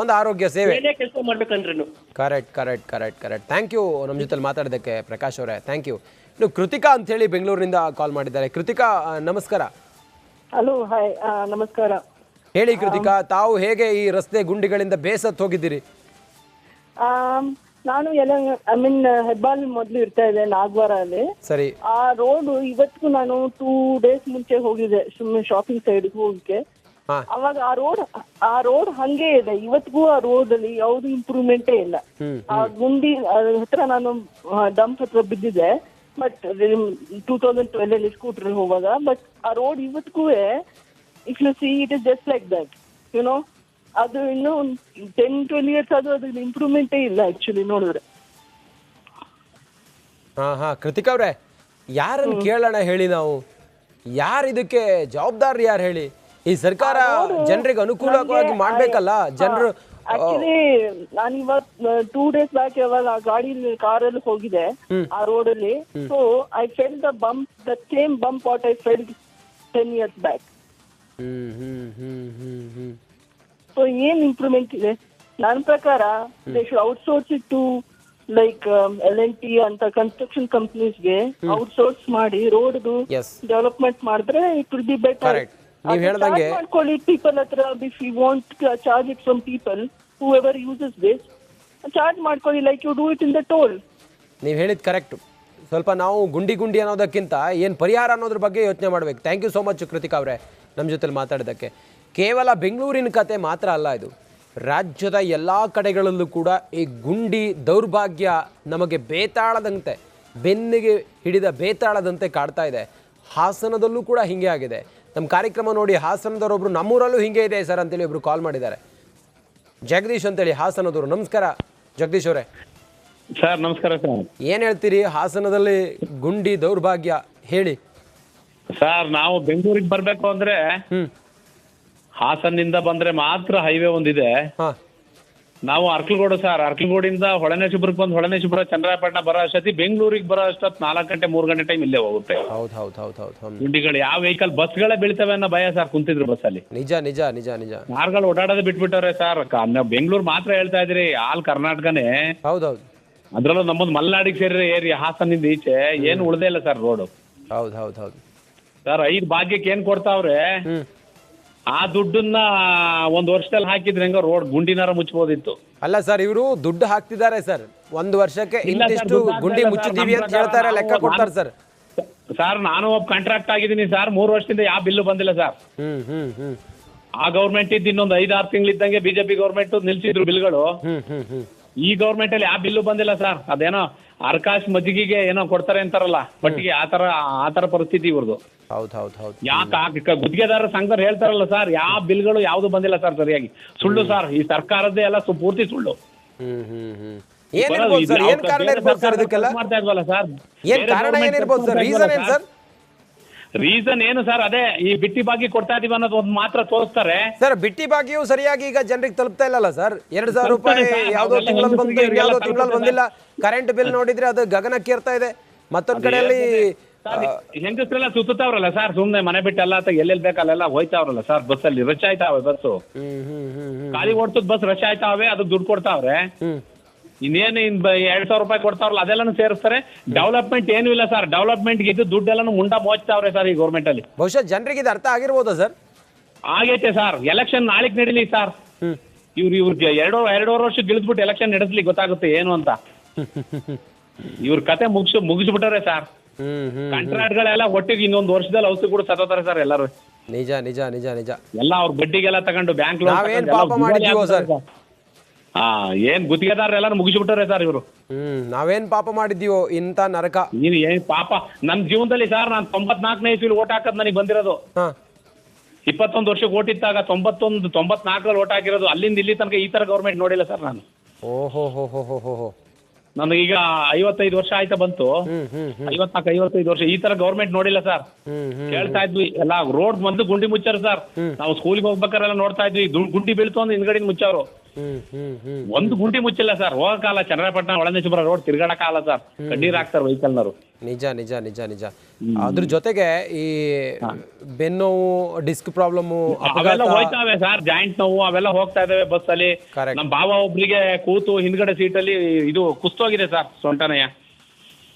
Speaker 1: ಒಂದು ಆರೋಗ್ಯ ಸೇವೆ.
Speaker 6: ಏನೇ ಕೆಲಸ ಮಾಡ್ಬೇಕಂದ್ರೂ
Speaker 1: correct correct correct correct thank you ನಮ್ಮ ಜೊತೆಲಿ ಮಾತಾಡೋದಕ್ಕೆ ಪ್ರಕಾಶ್ ಅವರೇ. ಥ್ಯಾಂಕ್ ಯು ಇನ್ನು ಕೃತಿಕಾ ಅಂತ ಹೇಳಿ ಬೆಂಗಳೂರಿನಿಂದ ಕಾಲ್ ಮಾಡಿದ್ದಾರೆ. ಕೃತಿಕಾ ನಮಸ್ಕಾರ.
Speaker 7: ಹಲೋ ಹಾಯ್ ನಮಸ್ಕಾರ.
Speaker 1: ಹೇಳಿ ಕೃತಿಕಾ ತಾವು ಹೇಗೆ ಈ ರಸ್ತೆ ಗುಂಡಿಗಳಿಂದ ಬೇಸತ್ತು ಹೋಗಿದ್ದೀರಿ?
Speaker 7: ನಾನು ಎಲ್ಲ ಐ ಮೀನ್ ಹೆಬ್ಬಾಲ್ ಮೊದ್ಲು ಇರ್ತಾ ಇದೆ ನಾಗವಾರ ಅಲ್ಲಿ
Speaker 1: ಸರಿ.
Speaker 7: ಆ ರೋಡ್ ಇವತ್ತಿಗೂ ನಾನು ಟೂ ಡೇಸ್ ಮುಂಚೆ ಹೋಗಿದ್ದೆ ಸುಮ್ಮನೆ ಶಾಪಿಂಗ್ ಸೈಡ್ ಹೋಗಕ್ಕೆ.
Speaker 1: ಹಾ.
Speaker 7: ಅವಾಗ ಆ ರೋಡ್ ಆ ರೋಡ್ ಹಂಗೆ ಇದೆ. ಇವತ್ತಿಗೂ ಆ ರೋಡ್ ಅಲ್ಲಿ ಯಾವ್ದು ಇಂಪ್ರೂವ್ಮೆಂಟೇ ಇಲ್ಲ.
Speaker 1: ಹ್ಮ್,
Speaker 7: ಆ ಗುಂಡಿ ಅದ್ರ ಹತ್ರ ನಾನು ಡಂಪ್ ಹತ್ರ ಬಿದ್ದಿದೆ ಬಟ್ ಟೂ ತೌಸಂಡ್ ಟ್ವೆಲ್ ಅಲ್ಲಿ ಸ್ಕೂಟರ್ ಹೋಗುವಾಗ. ಬಟ್ ಆ ರೋಡ್ ಇವತ್ತಿಗೂ if you see it is just like that you know ಅದು ಇನ್ನು ಟೆನ್ ಟ್ವೆಲ್ ಇಯರ್ಸ್ ಆದ್ರೂ ಅದ್ರ ಇಂಪ್ರೂವ್ಮೆಂಟೇ ಇಲ್ಲ ಆಕ್ಚುಲಿ ನೋಡಿದ್ರೆ.
Speaker 1: ಹಾ ಹಾ ಕೃತಿಕಾ ಅವ್ರೆ ಯಾರನ್ನ ಕೇಳೋಣ ಹೇಳಿ ನಾವು? ಯಾರು ಇದಕ್ಕೆ ಜವಾಬ್ದಾರಿ ಯಾರು ಹೇಳಿ? ಈ ಸರ್ಕಾರ ಜನರಿಗೆ ಅನುಕೂಲ ಮಾಡ್ಬೇಕಲ್ಲ? ಜನರು
Speaker 7: ಆಕ್ಚುಲಿ ನಾನು ಇವತ್ ಟೂ ಡೇಸ್ ಬ್ಯಾಕ್ ಯಾವಾಗ ಆ ಗಾಡಿ ಕಾರಲ್ಲಿ ಹೋಗಿದೆ ಆ ರೋಡ್ ಅಲ್ಲಿ so I fell the bump the same bump what I fell ten years back
Speaker 1: hmm hmm hmm hmm hmm.
Speaker 7: So ಏನ್ ಇಂಪ್ರೂವ್ಮೆಂಟ್ ಇದೆ. ನನ್ನ ಪ್ರಕಾರ they should outsource it to like L N T ಅಂತ ಕನ್ಸ್ಟ್ರಕ್ಷನ್ ಕಂಪ್ನೀಸ್ಗೆ ಔಟ್ಸೋರ್ಸ್ ಮಾಡಿ ರೋಡ್ದು
Speaker 1: ಎಸ್
Speaker 7: ಡೆವಲಪ್ಮೆಂಟ್ ಮಾಡಿದ್ರೆ it will be better
Speaker 1: Correct. ನೀವ್ ಹೇಳ್ದಂಗೆ-
Speaker 7: ಮಾಡ್ಕೊಳ್ಳಿ. ಪೀಪಲ್ ಹತ್ರ if you want charge it from people whoever uses this charge ಮಾಡ್ಕೊಳ್ಳಿ. Like you do it in the toll
Speaker 1: ನೀವು ಹೇಳಿದ್ ಕರೆಕ್ಟ್ ಸ್ವಲ್ಪ ನಾವು ಗುಂಡಿ ಗುಂಡಿ ಅನ್ನೋದಕ್ಕಿಂತ ಏನು ಪರಿಹಾರ ಅನ್ನೋದ್ರ ಬಗ್ಗೆ ಯೋಚನೆ ಮಾಡ್ಬೇಕು. Thank you so much Kritika ಅವರೇ ನಮ್ಮ ಜೊತೆಲಿ ಮಾತಾಡೋದಕ್ಕೆ ಕೇವಲ ಬೆಂಗಳೂರಿನ ಕತೆ ಮಾತ್ರ ಅಲ್ಲ ಇದು. ರಾಜ್ಯದ ಎಲ್ಲ ಕಡೆಗಳಲ್ಲೂ ಕೂಡ ಈ ಗುಂಡಿ ದೌರ್ಭಾಗ್ಯ ನಮಗೆ ಬೇತಾಳದಂತೆ ಬೆನ್ನಿಗೆ ಹಿಡಿದ ಬೇತಾಳದಂತೆ ಕಾಡ್ತಾ ಇದೆ. ಹಾಸನದಲ್ಲೂ ಕೂಡ ಹಿಂಗೆ ಆಗಿದೆ. ನಮ್ಮ ಕಾರ್ಯಕ್ರಮ ನೋಡಿ ಹಾಸನದವರೊಬ್ಬರು ನಮ್ಮೂರಲ್ಲೂ ಹಿಂಗೆ ಇದೆ ಸರ್ ಅಂತೇಳಿ ಒಬ್ರು ಕಾಲ್ ಮಾಡಿದ್ದಾರೆ. ಜಗದೀಶ್ ಅಂತೇಳಿ ಹಾಸನದವರು ನಮಸ್ಕಾರ. ಜಗದೀಶ್ ಅವರೇ.
Speaker 8: ಸರ್ ನಮಸ್ಕಾರ ಸರ್.
Speaker 1: ಏನು ಹೇಳ್ತೀರಿ? ಹಾಸನದಲ್ಲಿ ಗುಂಡಿ ದೌರ್ಭಾಗ್ಯ ಹೇಳಿ.
Speaker 8: ಸರ್ ನಾವು ಬೆಂಗಳೂರಿಗೆ ಬರಬೇಕು ಅಂದ್ರೆ
Speaker 1: ಹ್ಮ್.
Speaker 8: ಹಾಸನ್ನಿಂದ ಬಂದ್ರೆ ಮಾತ್ರ ಹೈವೇ ಒಂದಿದೆ.
Speaker 1: ಹಾಂ.
Speaker 8: ನಾವು ಅರ್ಕಲ್ಗೋಡು ಸರ್ ಅರ್ಕಲ್ಗೋಡಿಂದ ಹೊಳೆನಶಿಪುರಕ್ಕೆ ಬಂದು ಹೊಳೆನಶಿಪುರ ಚಂದ್ರಾಯಪಟ್ಟಣ ಬರೋ ಅಷ್ಟೊತ್ತಿ ಬೆಂಗಳೂರಿಗೆ ಬರೋ ಅಷ್ಟೊತ್ತು ನಾಲ್ಕು ಗಂಟೆ ಮೂರು ಗಂಟೆ ಟೈಮ್ ಇಲ್ಲೇ ಹೋಗುತ್ತೆ.
Speaker 1: ಹೌದು ಹೌದು ಹೌದು ಹೌದು ಹೌದು
Speaker 8: ಗುಂಡಿಗಳು ಯಾವ ವೆಹಿಕಲ್ ಬಸ್ಗಳೇ ಬೀಳ್ತವೆ ಅನ್ನೋ ಭಯ ಸರ್ ಕುಂತಿದ್ರು ಬಸ್ಸಲ್ಲಿ
Speaker 1: ನಿಜ ನಿಜ ನಿಜ ನಿಜ.
Speaker 8: ಕಾರ್ಗಳು ಓಡಾಡೋದು ಬಿಟ್ಬಿಟ್ಟವ್ರೆ ಸರ್. ನಾವು ಬೆಂಗಳೂರು ಮಾತ್ರ ಹೇಳ್ತಾ ಇದ್ರಿ ಆಲ್ ಕರ್ನಾಟಕನೇ.
Speaker 1: ಹೌದೌದು
Speaker 8: ಅದ್ರಲ್ಲೂ ನಮ್ಮದು ಮಲ್ನಾಡಿಗೆ ಸೇರಿ ಏರಿ ಹಾಸನಿಂದ ಈಚೆ ಏನು ಉಳ್ದೇ ಇಲ್ಲ ಸರ್ ರೋಡು
Speaker 1: ಹೌದು ಹೌದು ಹೌದು.
Speaker 8: ಸರ್ ಐದು ಭಾಗ್ಯಕ್ಕೆ ಏನ್ ಕೊಡ್ತಾವ್ರೆ? ಆ ದುಡ್ಡನ್ನ ಒಂದ್ ವರ್ಷದಲ್ಲಿ ಹಾಕಿದ್ರೆ ಹೆಂಗ ರೋಡ್ ಗುಂಡಿನಾರ ಮುಚ್ಚಬಹುದಿತ್ತು
Speaker 1: ಅಲ್ಲ ಸರ್ ಇವರು ದುಡ್ಡು ಹಾಕ್ತಿದ್ದಾರೆ ಸರ್. ಒಂದು ವರ್ಷಕ್ಕೆ
Speaker 8: ಇಲ್ಲ
Speaker 1: ಇಂತಿಷ್ಟು
Speaker 8: ದುಡ್ಡು ಹಾಕ್ತಾ
Speaker 1: ಗುಂಡಿ ಮುಚ್ಚಿದೀವಿ
Speaker 8: ನಮ್ಮ
Speaker 1: ಅಂತ ಹೇಳ್ತಾರೆ ಲೆಕ್ಕ ಕೊಡ್ತಾರೆ ಸರ್.
Speaker 8: ಸರ್ ನಾನು ಒಬ್ಬ ಕಾಂಟ್ರಾಕ್ಟ್ ಆಗಿದ್ದೀನಿ ಸರ್. ಮೂರ್ ವರ್ಷದಿಂದ ಯಾವ ಬಿಲ್ಲು ಬಂದಿಲ್ಲ ಸರ್.
Speaker 1: ಹ್ಮ್ ಹ್ಮ್ ಹ್ಮ್.
Speaker 8: ಆ ಗೌರ್ಮೆಂಟ್ ಇದ್ದ ಇನ್ನೊಂದು ಐದಾರು ತಿಂಗಳಿದ್ದಂಗೆ ಬಿಜೆಪಿ ಗೌರ್ಮೆಂಟ್ ನಿಲ್ಸಿದ್ರು ಬಿಲ್ಗಳು.
Speaker 1: ಹ್ಮ್ ಹ್ಮ್ ಹ್ಮ್.
Speaker 8: ಈ ಗೌರ್ಮೆಂಟ್ ಅಲ್ಲಿ ಯಾವ ಬಿಲ್ಲು ಬಂದಿಲ್ಲ ಸರ್. ಅದೇನೋ ಆರ್ಕಾಶ್ ಮಜ್ಜಿಗೆಗೆ ಏನೋ ಕೊಡ್ತಾರೆ ಅಂತಾರಲ್ಲ ಬಟ್ಟಿಗೆ ಆ ತರ ಆ ತರ ಪರಿಸ್ಥಿತಿ ಇವ್ರದ್ದು
Speaker 1: ಹೌದು ಹೌದು ಹೌದು.
Speaker 8: ಯಾಕೆ ಗುತ್ತಿಗೆದಾರರ ಸಂಘದವ್ರು ಹೇಳ್ತಾರಲ್ಲ ಸರ್ ಯಾವ ಬಿಲ್ಗಳು ಯಾವ್ದು ಬಂದಿಲ್ಲ ಸರ್ ಸರಿಯಾಗಿ. ಸುಳ್ಳು ಸರ್ ಈ ಸರ್ಕಾರದ್ದೇ ಎಲ್ಲ ಸು- ಪೂರ್ತಿ ಸುಳ್ಳು.
Speaker 1: ಹ್ಮ್ ಹ್ಮ್ ಹ್ಮ್. ಏನಿರ್ಬೋದು ಸರ್? ಏನ್ ಕಾರಣ ಇರ್ಬೋದು ಸರ್ ಇದಕ್ಕೆಲ್ಲ?
Speaker 8: ಮಾಡ್ತಾ ಇದ್ವಲ್ಲ ಸರ್.
Speaker 1: ಏನ್ ಕಾರಣ ಏನಿರ್ಬೋದು ಸರ್? ರೀಸನ್ ಏನ್ ಸರ್?
Speaker 8: ರೀಸನ್ ಏನು ಸರ್ ಅದೇ ಈ ಬಿಟ್ಟಿ ಬಾಗಿ ಕೊಡ್ತಾ ಇದೀವಿ ಅನ್ನೋದು ಒಂದು ಮಾತ್ರ ತೋರಿಸ್ತಾರೆ.
Speaker 1: ಸರ್ ಬಿಟ್ಟಿ ಬಾಗಿಯು ಸರಿಯಾಗಿ ಈಗ ಜನರಿಗೆ ತಲುಪ್ತಾ ಇಲ್ಲಲ್ಲ ಸರ್ ಎರಡ್ ಸಾವಿರ ರೂಪಾಯಿ ಯಾವ್ದೋ ತಿಂಗಳಲ್ಲಿ ಬಂದು
Speaker 8: ಯಾವ್ದೋ
Speaker 1: ತಿಂಗಳಲ್ಲಿ ಬಂದಿಲ್ಲ. ಕರೆಂಟ್ ಬಿಲ್ ನೋಡಿದ್ರೆ ಅದು ಗಗನಕ್ಕೇರ್ತಾ ಇದೆ. ಮತ್ತೊಂದ್ ಕಡೆಯಲ್ಲಿ
Speaker 8: ಹೆಂಗಸ್ರೆಲ್ಲ ಸುತ್ತಾವ್ರಲ್ಲ ಸರ್ ಸುಮ್ನೆ ಮನೆ ಬಿಟ್ಟಲ್ಲ ಅಥವಾ ಎಲ್ಲೆಲ್ ಎಲ್ಲೆಲ್ಲಿ ಬೇಕಲ್ಲೆಲ್ಲ ಹೋಯ್ತಾವ್ರಲ್ಲ ಸರ್ ಬಸ್ಸಲ್ಲಿ ರಶ್ ಆಯ್ತಾವೆ ಬಸ್ಸು ಖಾಲಿ ಓಡ್ತದ ಬಸ್ ರಶ್ ಆಯ್ತಾವೆ ಅದಕ್ಕೆ ದುಡ್ಡು ಕೊಡ್ತಾವ್ರೆ. ಇನ್ನೇನು ಇನ್ ಬ- ಎರಡ್ ಸಾವಿರ ರೂಪಾಯಿ ಕೊಡ್ತಾರಲ್ಲ ಅದೆಲ್ಲಾನು ಸೇರಿಸ್ತಾರೆ. ಡೆವಲಪ್ಮೆಂಟ್ ಏನು ಇಲ್ಲ ಸರ್ ಡೆವಲಪ್ಮೆಂಟ್ ಇದ್ದು ದುಡ್ಡೆಲ್ಲಾನು ಮುಂಡ ಮೋಚ್ತಾವ್ರೆ ಸರ್ ಈ ಗೌರ್ಮೆಂಟ್ ಅಲ್ಲಿ.
Speaker 1: ಬಹುಶಃ ಜನರಿಗೆ ಇದು ಅರ್ಥ ಆಗಿರ್ಬೋದಾ ಸರ್
Speaker 8: ಆಗೈತೆ ಸರ್ ಎಲೆಕ್ಷನ್ ನಾಳೆಗೆ ನಡೀಲಿ ಸರ್ ಇವ್ರು ಇವ್ರಿಗೆ ಎರಡು ಎರಡೂವರೆ ವರ್ಷ ಗಿಳಿದ್ಬಿಟ್ಟು ಎಲೆಕ್ಷನ್ ನಡೆಸ್ಲಿ ಗೊತ್ತಾಗುತ್ತೆ ಏನು ಅಂತ. ಇವ್ರ ಕತೆ ಮುಗಿಸ್ ಮುಗಿಸ್ಬಿಟ್ಟಾರೆ ಸರ್
Speaker 1: ಕಂಟ್ರಾಕ್ಟ್ಗಳೆಲ್ಲ ಹ್ಮ್
Speaker 8: ಒಟ್ಟಿಗೆ ಇನ್ನೊಂದು ವರ್ಷದಲ್ಲಿ ಔಷಧಿ ಕೂಡ ಸತ್ತೋತಾರೆ ಸರ್ ಎಲ್ಲರೂ.
Speaker 1: ನಿಜ ನಿಜ ನಿಜ ನಿಜ.
Speaker 8: ಎಲ್ಲ ಅವ್ರ ಬಡ್ಡಿಗೆಲ್ಲ ತಗೊಂಡು ಬ್ಯಾಂಕ್
Speaker 1: ನಾವೇನ್ ಪಾಪ ಮಾಡಿದ್ದೀವೋ ಸರ್?
Speaker 8: ಹಾ ಏನ್ ಎಲ್ಲಾರು ಮುಗಿಸ್ಬಿಟ್ಟಾರೆ ಸರ್ ಇವರು.
Speaker 1: ಹ್ಮ್ ನಾವೇನ್ ಪಾಪ ಮಾಡಿದ್ದೀವೋ ಇಂಥ ನರಕ.
Speaker 8: ನೀನು ಏನ್ ಪಾಪ ನನ್ ಜೀವನದಲ್ಲಿ ಸರ್ ನಾನು ತೊಂಬತ್ನಾಲ್ಕನೇ ಇಸ್ವಿಲಿ ಓಟ್ ಹಾಕದ್ ನನಗೆ ಬಂದಿರೋದು.
Speaker 1: ಹಾ.
Speaker 8: ಇಪ್ಪತ್ತೊಂದು ವರ್ಷಕ್ಕೆ ಓಟ್ ಇದ್ದಾಗ ತೊಂಬತ್ತೊಂದು ತೊಂಬತ್ನಾಲ್ಕರಲ್ಲಿ ಓಟ್ ಹಾಕಿರೋದು ಅಲ್ಲಿಂದ ಇಲ್ಲಿ ತನಕ ಈ ತರ ಗೌರ್ಮೆಂಟ್ ನೋಡಿಲ್ಲ ಸರ್ ನಾನು.
Speaker 1: ಓಹೋ ಹೋ ಹೋ ಹೋ ಹೋ ಹೋ
Speaker 8: ನನಗೀಗ ಐವತ್ತೈದು ವರ್ಷ ಆಯ್ತಾ ಬಂತು.
Speaker 1: ಹ್ಮ್ ಹ್ಮ್ ಹ್ಮ್.
Speaker 8: ಐವತ್ನಾಲ್ಕು ಐವತ್ತೈದು ವರ್ಷ ಈ ತರ ಗೌರ್ಮೆಂಟ್ ನೋಡಿಲ್ಲ ಸರ್.
Speaker 1: ಹ್ಮ್ ಹ್ಮ್
Speaker 8: ಕೇಳ್ತಾ ಇದ್ವಿ ಎಲ್ಲ ರೋಡ್ ಬಂದು ಗುಂಡಿ ಮುಚ್ಚಾರ ಸರ್. ನಾವು ಸ್ಕೂಲ್ಗೆ ಹೋಗ್ಬೇಕಾರೆಲ್ಲ ನೋಡ್ತಾ ಇದ್ವಿ ದು- ಗುಂಡಿ ಬೀಳ್ತು ಅಂದ್ರೆ ಹಿಂದ್ಗಡೆ ಮುಚ್ಚಾರು ಒಂದು ಗುಂಡಿ ಮುಚ್ಚಿಲ್ಲ ಸರ್ ಹೋಗಕ್ಕಾಲ ಚನ್ನರಾಯಪಟ್ಟಣ ಒಳನೇಶ್ವರ ರೋಡ್ ತಿರ್ಗಾಡಕ್ಕಾಗಲ್ಲ ಸರ್ ಕಣ್ಣೀರ್ ಹಾಕ್ತಾರೆ ವೆಹಿಕಲ್ನವರು
Speaker 1: ನಿಜ ನಿಜ ನಿಜ ನಿಜ. ಅದ್ರ ಜೊತೆಗೆ ಈ ಬೆನ್ನೋವು ಡಿಸ್ಕ್ ಪ್ರಾಬ್ಲಮ್
Speaker 8: ಅವೆಲ್ಲ ಹೋಯ್ತಾವೆ ಸರ್ ಜಾಯಿಂಟ್ ನೋವು ಅವೆಲ್ಲ ಹೋಗ್ತಾ ಇದಾವೆ ಬಸ್ ಅಲ್ಲಿ.
Speaker 1: ನಮ್ಮ
Speaker 8: ನಮ್ ಬಾವ ಒಬ್ರಿಗೆ ಕೂತು ಹಿಂದ್ಗಡೆ ಸೀಟಲ್ಲಿ ಇದು ಕುಸ್ತೋಗಿದೆ ಸರ್ ಸೊಂಟನಯ್ಯ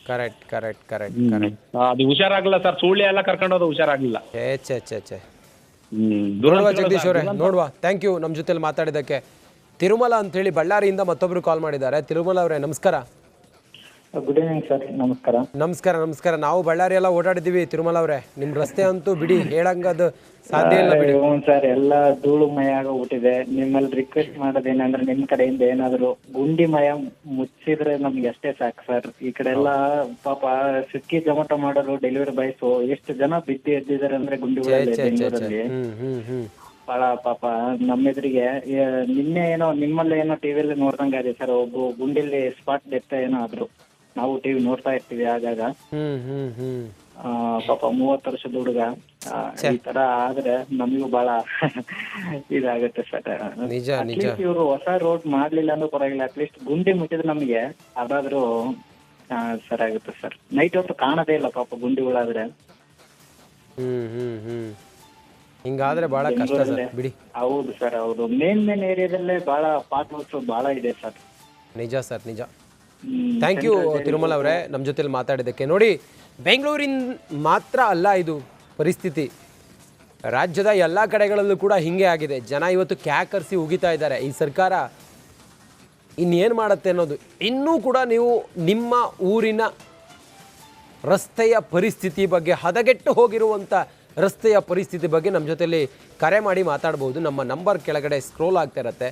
Speaker 1: ಕರೆಕ್ಟ್ ಕರೆಕ್ಟ್ ಕರೆಕ್ಟ್ ಕರೆಕ್ಟ್
Speaker 8: ಅದು ಹುಷಾರಾಗಲ್ಲ ಸರ್ ಸುಳ್ಳಿ ಎಲ್ಲ ಕರ್ಕೊಂಡೋದು ಹುಷಾರಾಗ್ಲಿಲ್ಲ.
Speaker 1: ಛೇ ಛೇ ಛೇ ಛೇ. ನೋಡುವ ಜಗದೀಶ್ ಅವರೇ ನೋಡುವ. ಥ್ಯಾಂಕ್ ಯು ನಮ್ಮ ಜೊತೆಲಿ ಮಾತಾಡಿದ್ದಕ್ಕೆ ತಿರುಮಲ ಅಂತೇಳಿ ಬಳ್ಳಾರಿಯಿಂದ ಮತ್ತೊಬ್ರು ಕಾಲ್ ಮಾಡಿದ್ದಾರೆ. ತಿರುಮಲ ಅವರೇ ನಮಸ್ಕಾರ.
Speaker 9: ಗುಡ್ ಈವ್ನಿಂಗ್ ಸರ್ ನಮಸ್ಕಾರ.
Speaker 1: ನಮಸ್ಕಾರ ನಮಸ್ಕಾರ. ನಾವು ಬಳ್ಳಾರಿ ಎಲ್ಲ ಓಡಾಡಿದೀವಿ ತಿರುಮಲ ಅವರೇ. ನಿಮ್ಮ ರಸ್ತೆ ಅಂತೂ ಬಿಡಿ ಹೇಳಂಗದು ಸಾಧ್ಯ ಇಲ್ಲ ಬಿಡಿ.
Speaker 9: ಹ್ಞೂ ಸರ್ ಎಲ್ಲ ಧೂಳು ಮಯ ಆಗೋಗ್ಬಿಟ್ಟಿದೆ ನಿಮ್ಮಲ್ಲಿ ರಿಕ್ವೆಸ್ಟ್ ಮಾಡೋದೇನಂದ್ರೆ ನಿಮ್ ಕಡೆಯಿಂದ ಏನಾದ್ರು ಗುಂಡಿಮಯ ಮುಚ್ಚಿದ್ರೆ ನಮ್ಗೆ ಅಷ್ಟೇ ಸಾಕು ಸರ್ ಈ ಕಡೆ ಎಲ್ಲ ಪಾಪ ಸಿಕ್ಕಿ ಜೊಮಾಟೊ ಮಾಡೋರು ಡೆಲಿವರಿ ಬಾಯ್ಸು ಎಷ್ಟು ಜನ ಬಿದ್ದು ಎದ್ದಿದ್ದಾರೆ ಅಂದ್ರೆ
Speaker 1: ಗುಂಡಿ
Speaker 9: ಗುಂಡಿಗಳಲ್ಲಿ
Speaker 1: ಛೇ ಛೇ ಛೇ.
Speaker 9: ಬೆಂಗಳೂರಲ್ಲಿ.
Speaker 1: ಹ್ಮ್ ಹ್ಮ್ ಹ್ಮ್.
Speaker 9: ಬಹಳ ಪಾಪ ನಮ್ಮ ಎದುರಿಗೆ ನಿನ್ನೆ ಏನೋ ನಿಮ್ಮಲ್ಲೇ ಏನೋ ಟಿವಿಯಲ್ಲಿ ನೋಡ್ದಂಗಾಗಿದೆ ಸರ್. ಒಬ್ಬ ಗುಂಡಿಲಿ ಸ್ಪಾಟ್ ಡೆತ್ ಏನೋ ಆದ್ರು. ನಾವು ಟಿವಿ ನೋಡ್ತಾ ಇರ್ತೀವಿ ಆಗಾಗ. ಪಾಪ ಮೂವತ್ತು ವರ್ಷದ ಹುಡುಗ. ಈ ತರ ಆದ್ರೆ ನಮಗೂ ಬಹಳ ಇದಾಗುತ್ತೆ ಸರ್. ಅಟ್ಲೀಸ್ಟ್ ಇವರು ಹೊಸ ರೋಡ್ ಮಾಡ್ಲಿಲ್ಲ ಅಂದ್ರೆ ಪರವಾಗಿಲ್ಲ. ಅಟ್ಲೀಸ್ಟ್ ಗುಂಡಿ ಮುಟ್ಟಿದ್ರೆ ನಮಗೆ ಅದಾದ್ರೂ ಸರಿ ಆಗುತ್ತೆ ಸರ್. ನೈಟ್ ಹೊತ್ತು ಕಾಣದೇ ಇಲ್ಲ ಪಾಪ ಗುಂಡಿಗಳಾದ್ರೆ.
Speaker 1: ಹ್ಮ್ ಹ್ಮ್ ಹ್ಮ್. ಹಿಂಗಾದ್ರೆ ಬಹಳ ಕಷ್ಟ ಸರ್. ಬಿಡಿ.
Speaker 9: ಹೌದು ಸರ್ ಹೌದು. ಮೇನ್ ಮೇನ್ ಏರಿಯಾದಲ್ಲೇ ಬಹಳ ಪಾಟ್ ಹೌಸ್ ಬಹಳ ಇದೆ ಸರ್.
Speaker 1: ನಿಜ ಸರ್ ನಿಜ. ಥ್ಯಾಂಕ್ ಯು ತಿರುಮಲ ಅವರೇ ನಮ್ಮ ಜೊತೆಲಿ ಮಾತಾಡಿದ್ದಕ್ಕೆ. ನೋಡಿ ಬೆಂಗಳೂರಿನ ಮಾತ್ರ ಅಲ್ಲ ಇದು ಪರಿಸ್ಥಿತಿ. ರಾಜ್ಯದ ಎಲ್ಲ ಕಡೆಗಳಲ್ಲೂ ಕೂಡ ಹಿಂಗೆ ಆಗಿದೆ. ಜನ ಇವತ್ತು ಕ್ಯಾಕರ್ಸಿ ಉಗಿತಾ ಇದ್ದಾರೆ. ಈ ಸರ್ಕಾರ ಇನ್ನೇನು ಮಾಡುತ್ತೆ ಅನ್ನೋದು. ಇನ್ನೂ ಕೂಡ ನೀವು ನಿಮ್ಮ ಊರಿನ ರಸ್ತೆಯ ಪರಿಸ್ಥಿತಿ ಬಗ್ಗೆ ಹದಗೆಟ್ಟು ಹೋಗಿರುವಂಥ ರಸ್ತೆಯ ಪರಿಸ್ಥಿತಿ ಬಗ್ಗೆ ನಮ್ಮ ಜೊತೆಯಲ್ಲಿ ಕರೆ ಮಾಡಿ ಮಾತಾಡ್ಬೋದು. ನಮ್ಮ ನಂಬರ್ ಕೆಳಗಡೆ ಸ್ಕ್ರೋಲ್ ಆಗ್ತಾ ಇರುತ್ತೆ.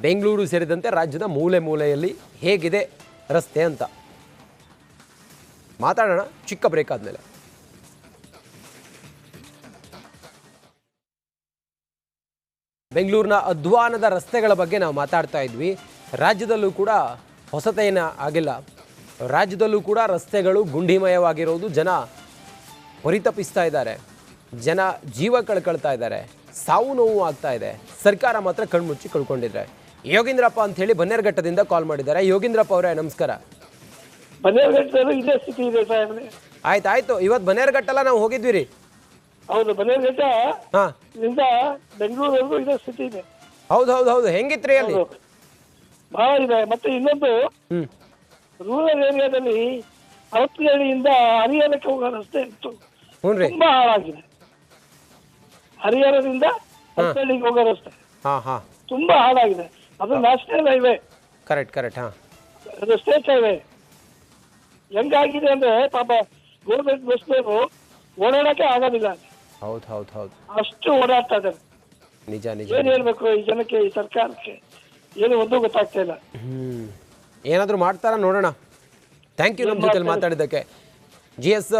Speaker 1: ಬೆಂಗಳೂರು ಸೇರಿದಂತೆ ರಾಜ್ಯದ ಮೂಲೆ ಮೂಲೆಯಲ್ಲಿ ಹೇಗಿದೆ ರಸ್ತೆ ಅಂತ. ಮಾತಾಡೋಣ, ಚಿಕ್ಕ ಬ್ರೇಕ್ ಆದಮೇಲೆ. ಬೆಂಗಳೂರಿನ ಅಧ್ವಾನದ ರಸ್ತೆಗಳ ಬಗ್ಗೆ ನಾವು ಮಾತಾಡ್ತಾ ಇದ್ವಿ. ರಾಜ್ಯದಲ್ಲೂ ಕೂಡ ಹೊಸತೇನ ಆಗಿಲ್ಲ. ರಾಜ್ಯದಲ್ಲೂ ಕೂಡ ರಸ್ತೆಗಳು ಗುಂಡಿಮಯವಾಗಿರೋದು ಜನ ಪರಿತಪಿಸ್ತಾ ಇದ್ದಾರೆ. ಜನ ಜೀವ ಕಳ್ಕೊಳ್ತಾ ಇದ್ದಾರೆ. ಸಾವು ನೋವು ಆಗ್ತಾ ಇದೆ. ಸರ್ಕಾರ ಮಾತ್ರ ಕಣ್ಮುಚ್ಚಿ ಕಳ್ಕೊಂಡಿದ್ರೆ. ಯೋಗೀಂದ್ರಪ್ಪ ಅಂತ ಹೇಳಿ ಬನ್ನೇರ್ಘಟ್ಟದಿಂದ ಕಾಲ್ ಮಾಡಿದ್ದಾರೆ. ಯೋಗೀಂದ್ರಪ್ಪ ಅವರೇ ನಮಸ್ಕಾರ. ಆಯ್ತು ಆಯ್ತು. ಇವತ್ತು ಬನ್ನೇರ್ಘಟ್ಟಲ್ಲ ನಾವು ಹೋಗಿದ್ವಿ ರೀ
Speaker 10: ಹೌದು ಬನ್ನೇರ್ಘಟ್ಟ ಬೆಂಗಳೂರವರೆಗೂ ಇದೇ ಸ್ಥಿತಿ ಇದೆ.
Speaker 1: ಹೌದು ಹೌದು ಹೌದು. ಹೆಂಗಿತ್ರಿ ಅಲ್ಲಿ.
Speaker 10: ಬಹಳ ಇದೆ. ಮತ್ತೆ ಇನ್ನೊಂದು ರೂರಲ್ ಏರಿಯಾದಲ್ಲಿ ಹರಪನಹಳ್ಳಿಯಿಂದ ಹರಿಯಾಣಕ್ಕೆ ಹೋಗೋ ರಸ್ತೆ ಇತ್ತು. ತುಂಬಾ ಹಾಳಾಗಿದೆ. ಹರಿಹರದಿಂದ ಹರಪನಹಳ್ಳಿಗೆ ಹೋಗೋ ರಸ್ತೆ
Speaker 1: ಹಾಂ ಹಾಂ.
Speaker 10: ತುಂಬಾ ಹಾಳಾಗಿದೆ. ಅದು ನ್ಯಾಷನಲ್ ಹೈವೇ
Speaker 1: ಕರೆಕ್ಟ್ ಕರೆಕ್ಟ್ ಹಾಂ.
Speaker 10: ಅದು ಸ್ಟೇಟ್ ಹೈವೇ ಹೆಂಗಾಗಿದೆ ಅಂದ್ರೆ ಪಾಪ ಗೌರ್ಮೆಂಟ್ ಬಸ್ನವರು ಓಡಾಡಕ್ಕೆ ಆಗೋದಿಲ್ಲ.
Speaker 1: ಹೌದು ಹೌದು ಹೌದು.
Speaker 10: ಅಷ್ಟು ಓಡಾಡ್ತಾ ಇದ್ದಾರೆ.
Speaker 1: ನಿಜ ನಿಜ
Speaker 10: ಏನ್ ಹೇಳ್ಬೇಕು ಈ ಜನಕ್ಕೆ ಈ ಸರ್ಕಾರಕ್ಕೆ? ಏನು ಒಂದು ಗೊತ್ತಾಗ್ತಾ ಇಲ್ಲ.
Speaker 1: ಹ್ಮ್. ಏನಾದರೂ ಮಾಡ್ತಾರಾ ನೋಡೋಣ. ಥ್ಯಾಂಕ್ ಯು ನಮ್ಮ ಜೊತೆಲಿ ಮಾತಾಡಿದ್ದಕ್ಕೆ. ಜಿ ಎಸ್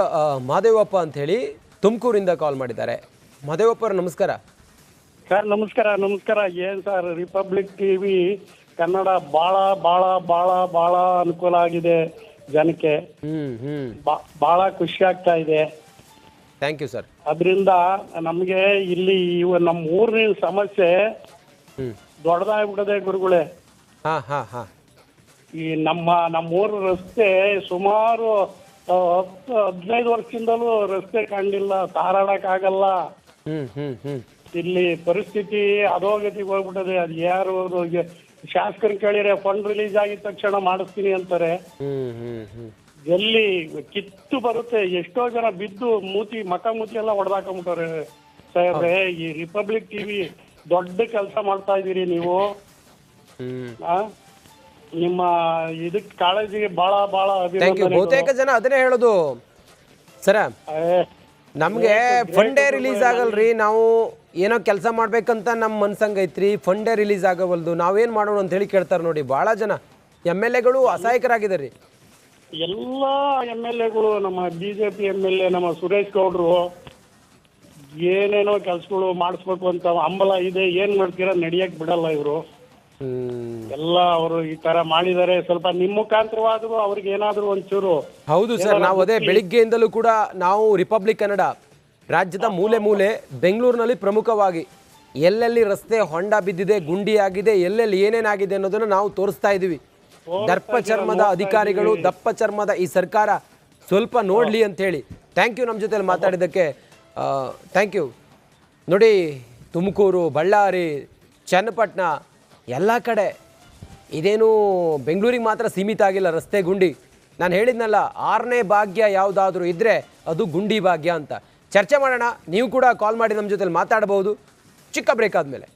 Speaker 1: ಮಾದೇವಪ್ಪ ಅಂತ ಹೇಳಿ ತುಮಕೂರಿಂದ ಕಾಲ್ ಮಾಡಿದ್ದಾರೆ. ಮಾದೇವಪ್ಪ ಅವ್ರು ನಮಸ್ಕಾರ.
Speaker 10: ಸರ್ ನಮಸ್ಕಾರ ನಮಸ್ಕಾರ. ಏನ್ ಸರ್ ರಿಪಬ್ಲಿಕ್ ಟಿವಿ ಕನ್ನಡ ಬಹಳ ಬಹಳ ಬಹಳ ಬಹಳ ಅನುಕೂಲ ಆಗಿದೆ ಜನಕ್ಕೆ. ಬಹಳ ಖುಷಿ ಆಗ್ತಾ ಇದೆ.
Speaker 1: ಥ್ಯಾಂಕ್ ಯು ಸರ್
Speaker 10: ಅದರಿಂದ ನಮಗೆ ಇಲ್ಲಿ ಇವ ನಮ್ಮ ಊರಿನ ಸಮಸ್ಯೆ ದೊಡ್ಡದಾಗ್ಬಿಡದೆ ಗುರುಗಳೇ.
Speaker 1: ಹಾಂ ಹಾಂ ಹಾಂ.
Speaker 10: ಈ ನಮ್ಮ ನಮ್ಮ ಊರ ರಸ್ತೆ ಸುಮಾರು ಹತ್ತು ಹದಿನೈದು ವರ್ಷದಿಂದಲೂ ರಸ್ತೆ ಕಂಡಿಲ್ಲ ತಾರಾಡಕ್ಕಾಗಲ್ಲ. ಇಲ್ಲಿ ಪರಿಸ್ಥಿತಿ ಅಧೋಗತಿಗೆ ಹೋಗ್ಬಿಟ್ಟದೆ. ಅದು ಯಾರು ಶಾಸಕರು ಕೇಳಿದ್ರೆ ಫಂಡ್ ರಿಲೀಸ್ ಆಗಿದ ತಕ್ಷಣ ಮಾಡಿಸ್ತೀನಿ ಅಂತಾರೆ. ಎಲ್ಲಿ ಕಿತ್ತು ಬರುತ್ತೆ. ಎಷ್ಟೋ ಜನ ಬಿದ್ದು ಮೂತಿ ಮತ ಮೂತಿ ಎಲ್ಲ ಹೊಡೆದಾಕೊಂಬಿಟ್ಟವ್ರೆ ಸಾಹೇಬ್ರೆ ಈ ರಿಪಬ್ಲಿಕ್ ಟಿವಿ ದೊಡ್ಡ ಕೆಲಸ ಮಾಡ್ತಾ ಇದೀರಿ ನೀವು? ನಿಮ್ಮ ಇದಕ್ ಕಾಳಜಿಗೆ ಬಹಳ ಬಹಳ
Speaker 1: ಬಹುತೇಕ ಜನ ಅದನ್ನೇ ಹೇಳೋದು. ಸರ ನಮಗೆ ಫಂಡೇ ರಿಲೀಸ್ ಆಗಲ್ರಿ ನಾವು ಏನೋ ಕೆಲಸ ಮಾಡ್ಬೇಕಂತ ನಮ್ಮ ಮನ್ಸಂಗ್ ಐತ್ರಿ ಫಂಡೇ ರಿಲೀಸ್ ಆಗವಲ್ದು ನಾವೇನು ಮಾಡೋಣ ಅಂತ ಹೇಳಿ ಕೇಳ್ತಾರೆ ನೋಡಿ ಭಾಳ ಜನ ಎಂ ಎಲ್ ಎಗಳು ಅಸಹಾಯಕರಾಗಿದ್ದಾರೆ
Speaker 10: ಎಲ್ಲ ಎಂ ಎಲ್ ಎಗಳು ನಮ್ಮ ಬಿಜೆಪಿ ಎಂ ಎಲ್ ಎ ನಮ್ಮ ಸುರೇಶ್ ಗೌಡ್ರು ಏನೇನೋ ಕೆಲಸಗಳು ಮಾಡಿಸ್ಬೇಕು ಅಂತ ಹಂಬಲ ಇದೆ ಏನ್ ಮಾಡ್ತೀರಾ ನಡಿಯಕ್ ಬಿಡಲ್ಲ ಇವರು. ಎಲ್ಲ ಅವರು ಈ ತರ ಮಾಡಿದ್ದಾರೆ ಸ್ವಲ್ಪ ನಿಮ್ಮ ಮುಖಾಂತರವಾದ್ರು ಅವ್ರಿಗೆ ಏನಾದ್ರು ಒಂಚೂರು
Speaker 1: ಹೌದು ಸರ್ ನಾವು ಅದೇ ಬೆಳಿಗ್ಗೆಯಿಂದಲೂ ಕೂಡ ನಾವು ರಿಪಬ್ಲಿಕ್ ಕನ್ನಡ ರಾಜ್ಯದ ಮೂಲೆ ಮೂಲೆ ಬೆಂಗಳೂರಿನಲ್ಲಿ ಪ್ರಮುಖವಾಗಿ ಎಲ್ಲೆಲ್ಲಿ ರಸ್ತೆ ಹೊಂಡ ಬಿದ್ದಿದೆ ಗುಂಡಿ ಆಗಿದೆ ಎಲ್ಲೆಲ್ಲಿ ಏನೇನಾಗಿದೆ ಅನ್ನೋದನ್ನು ನಾವು ತೋರಿಸ್ತಾ ಇದ್ದೀವಿ. ದರ್ಪ ಚರ್ಮದ ಅಧಿಕಾರಿಗಳು ದಪ್ಪ ಚರ್ಮದ ಈ ಸರ್ಕಾರ ಸ್ವಲ್ಪ ನೋಡಲಿ ಅಂತ ಹೇಳಿ ಥ್ಯಾಂಕ್ ಯು ನಮ್ಮ ಜೊತೆಲಿ ಮಾತಾಡಿದ್ದಕ್ಕೆ. ಥ್ಯಾಂಕ್ ಯು ನೋಡಿ ತುಮಕೂರು ಬಳ್ಳಾರಿ ಚನ್ನಪಟ್ಟಣ ಎಲ್ಲ ಕಡೆ. ಇದೇನು ಬೆಂಗಳೂರಿಗೆ ಮಾತ್ರ ಸೀಮಿತ ಆಗಿಲ್ಲ, ರಸ್ತೆ ಗುಂಡಿ. ನಾನು ಹೇಳಿದ್ನಲ್ಲ, ಆರನೇ ಭಾಗ್ಯ ಯಾವುದಾದ್ರೂ ಇದ್ದರೆ ಅದು ಗುಂಡಿ ಭಾಗ್ಯ ಅಂತ. ಚರ್ಚೆ ಮಾಡೋಣ, ನೀವು ಕೂಡ ಕಾಲ್ ಮಾಡಿ ನಮ್ಮ ಜೊತೆಲಿ ಮಾತಾಡಬಹುದು ಚಿಕ್ಕ ಬ್ರೇಕ್ ಆದಮೇಲೆ.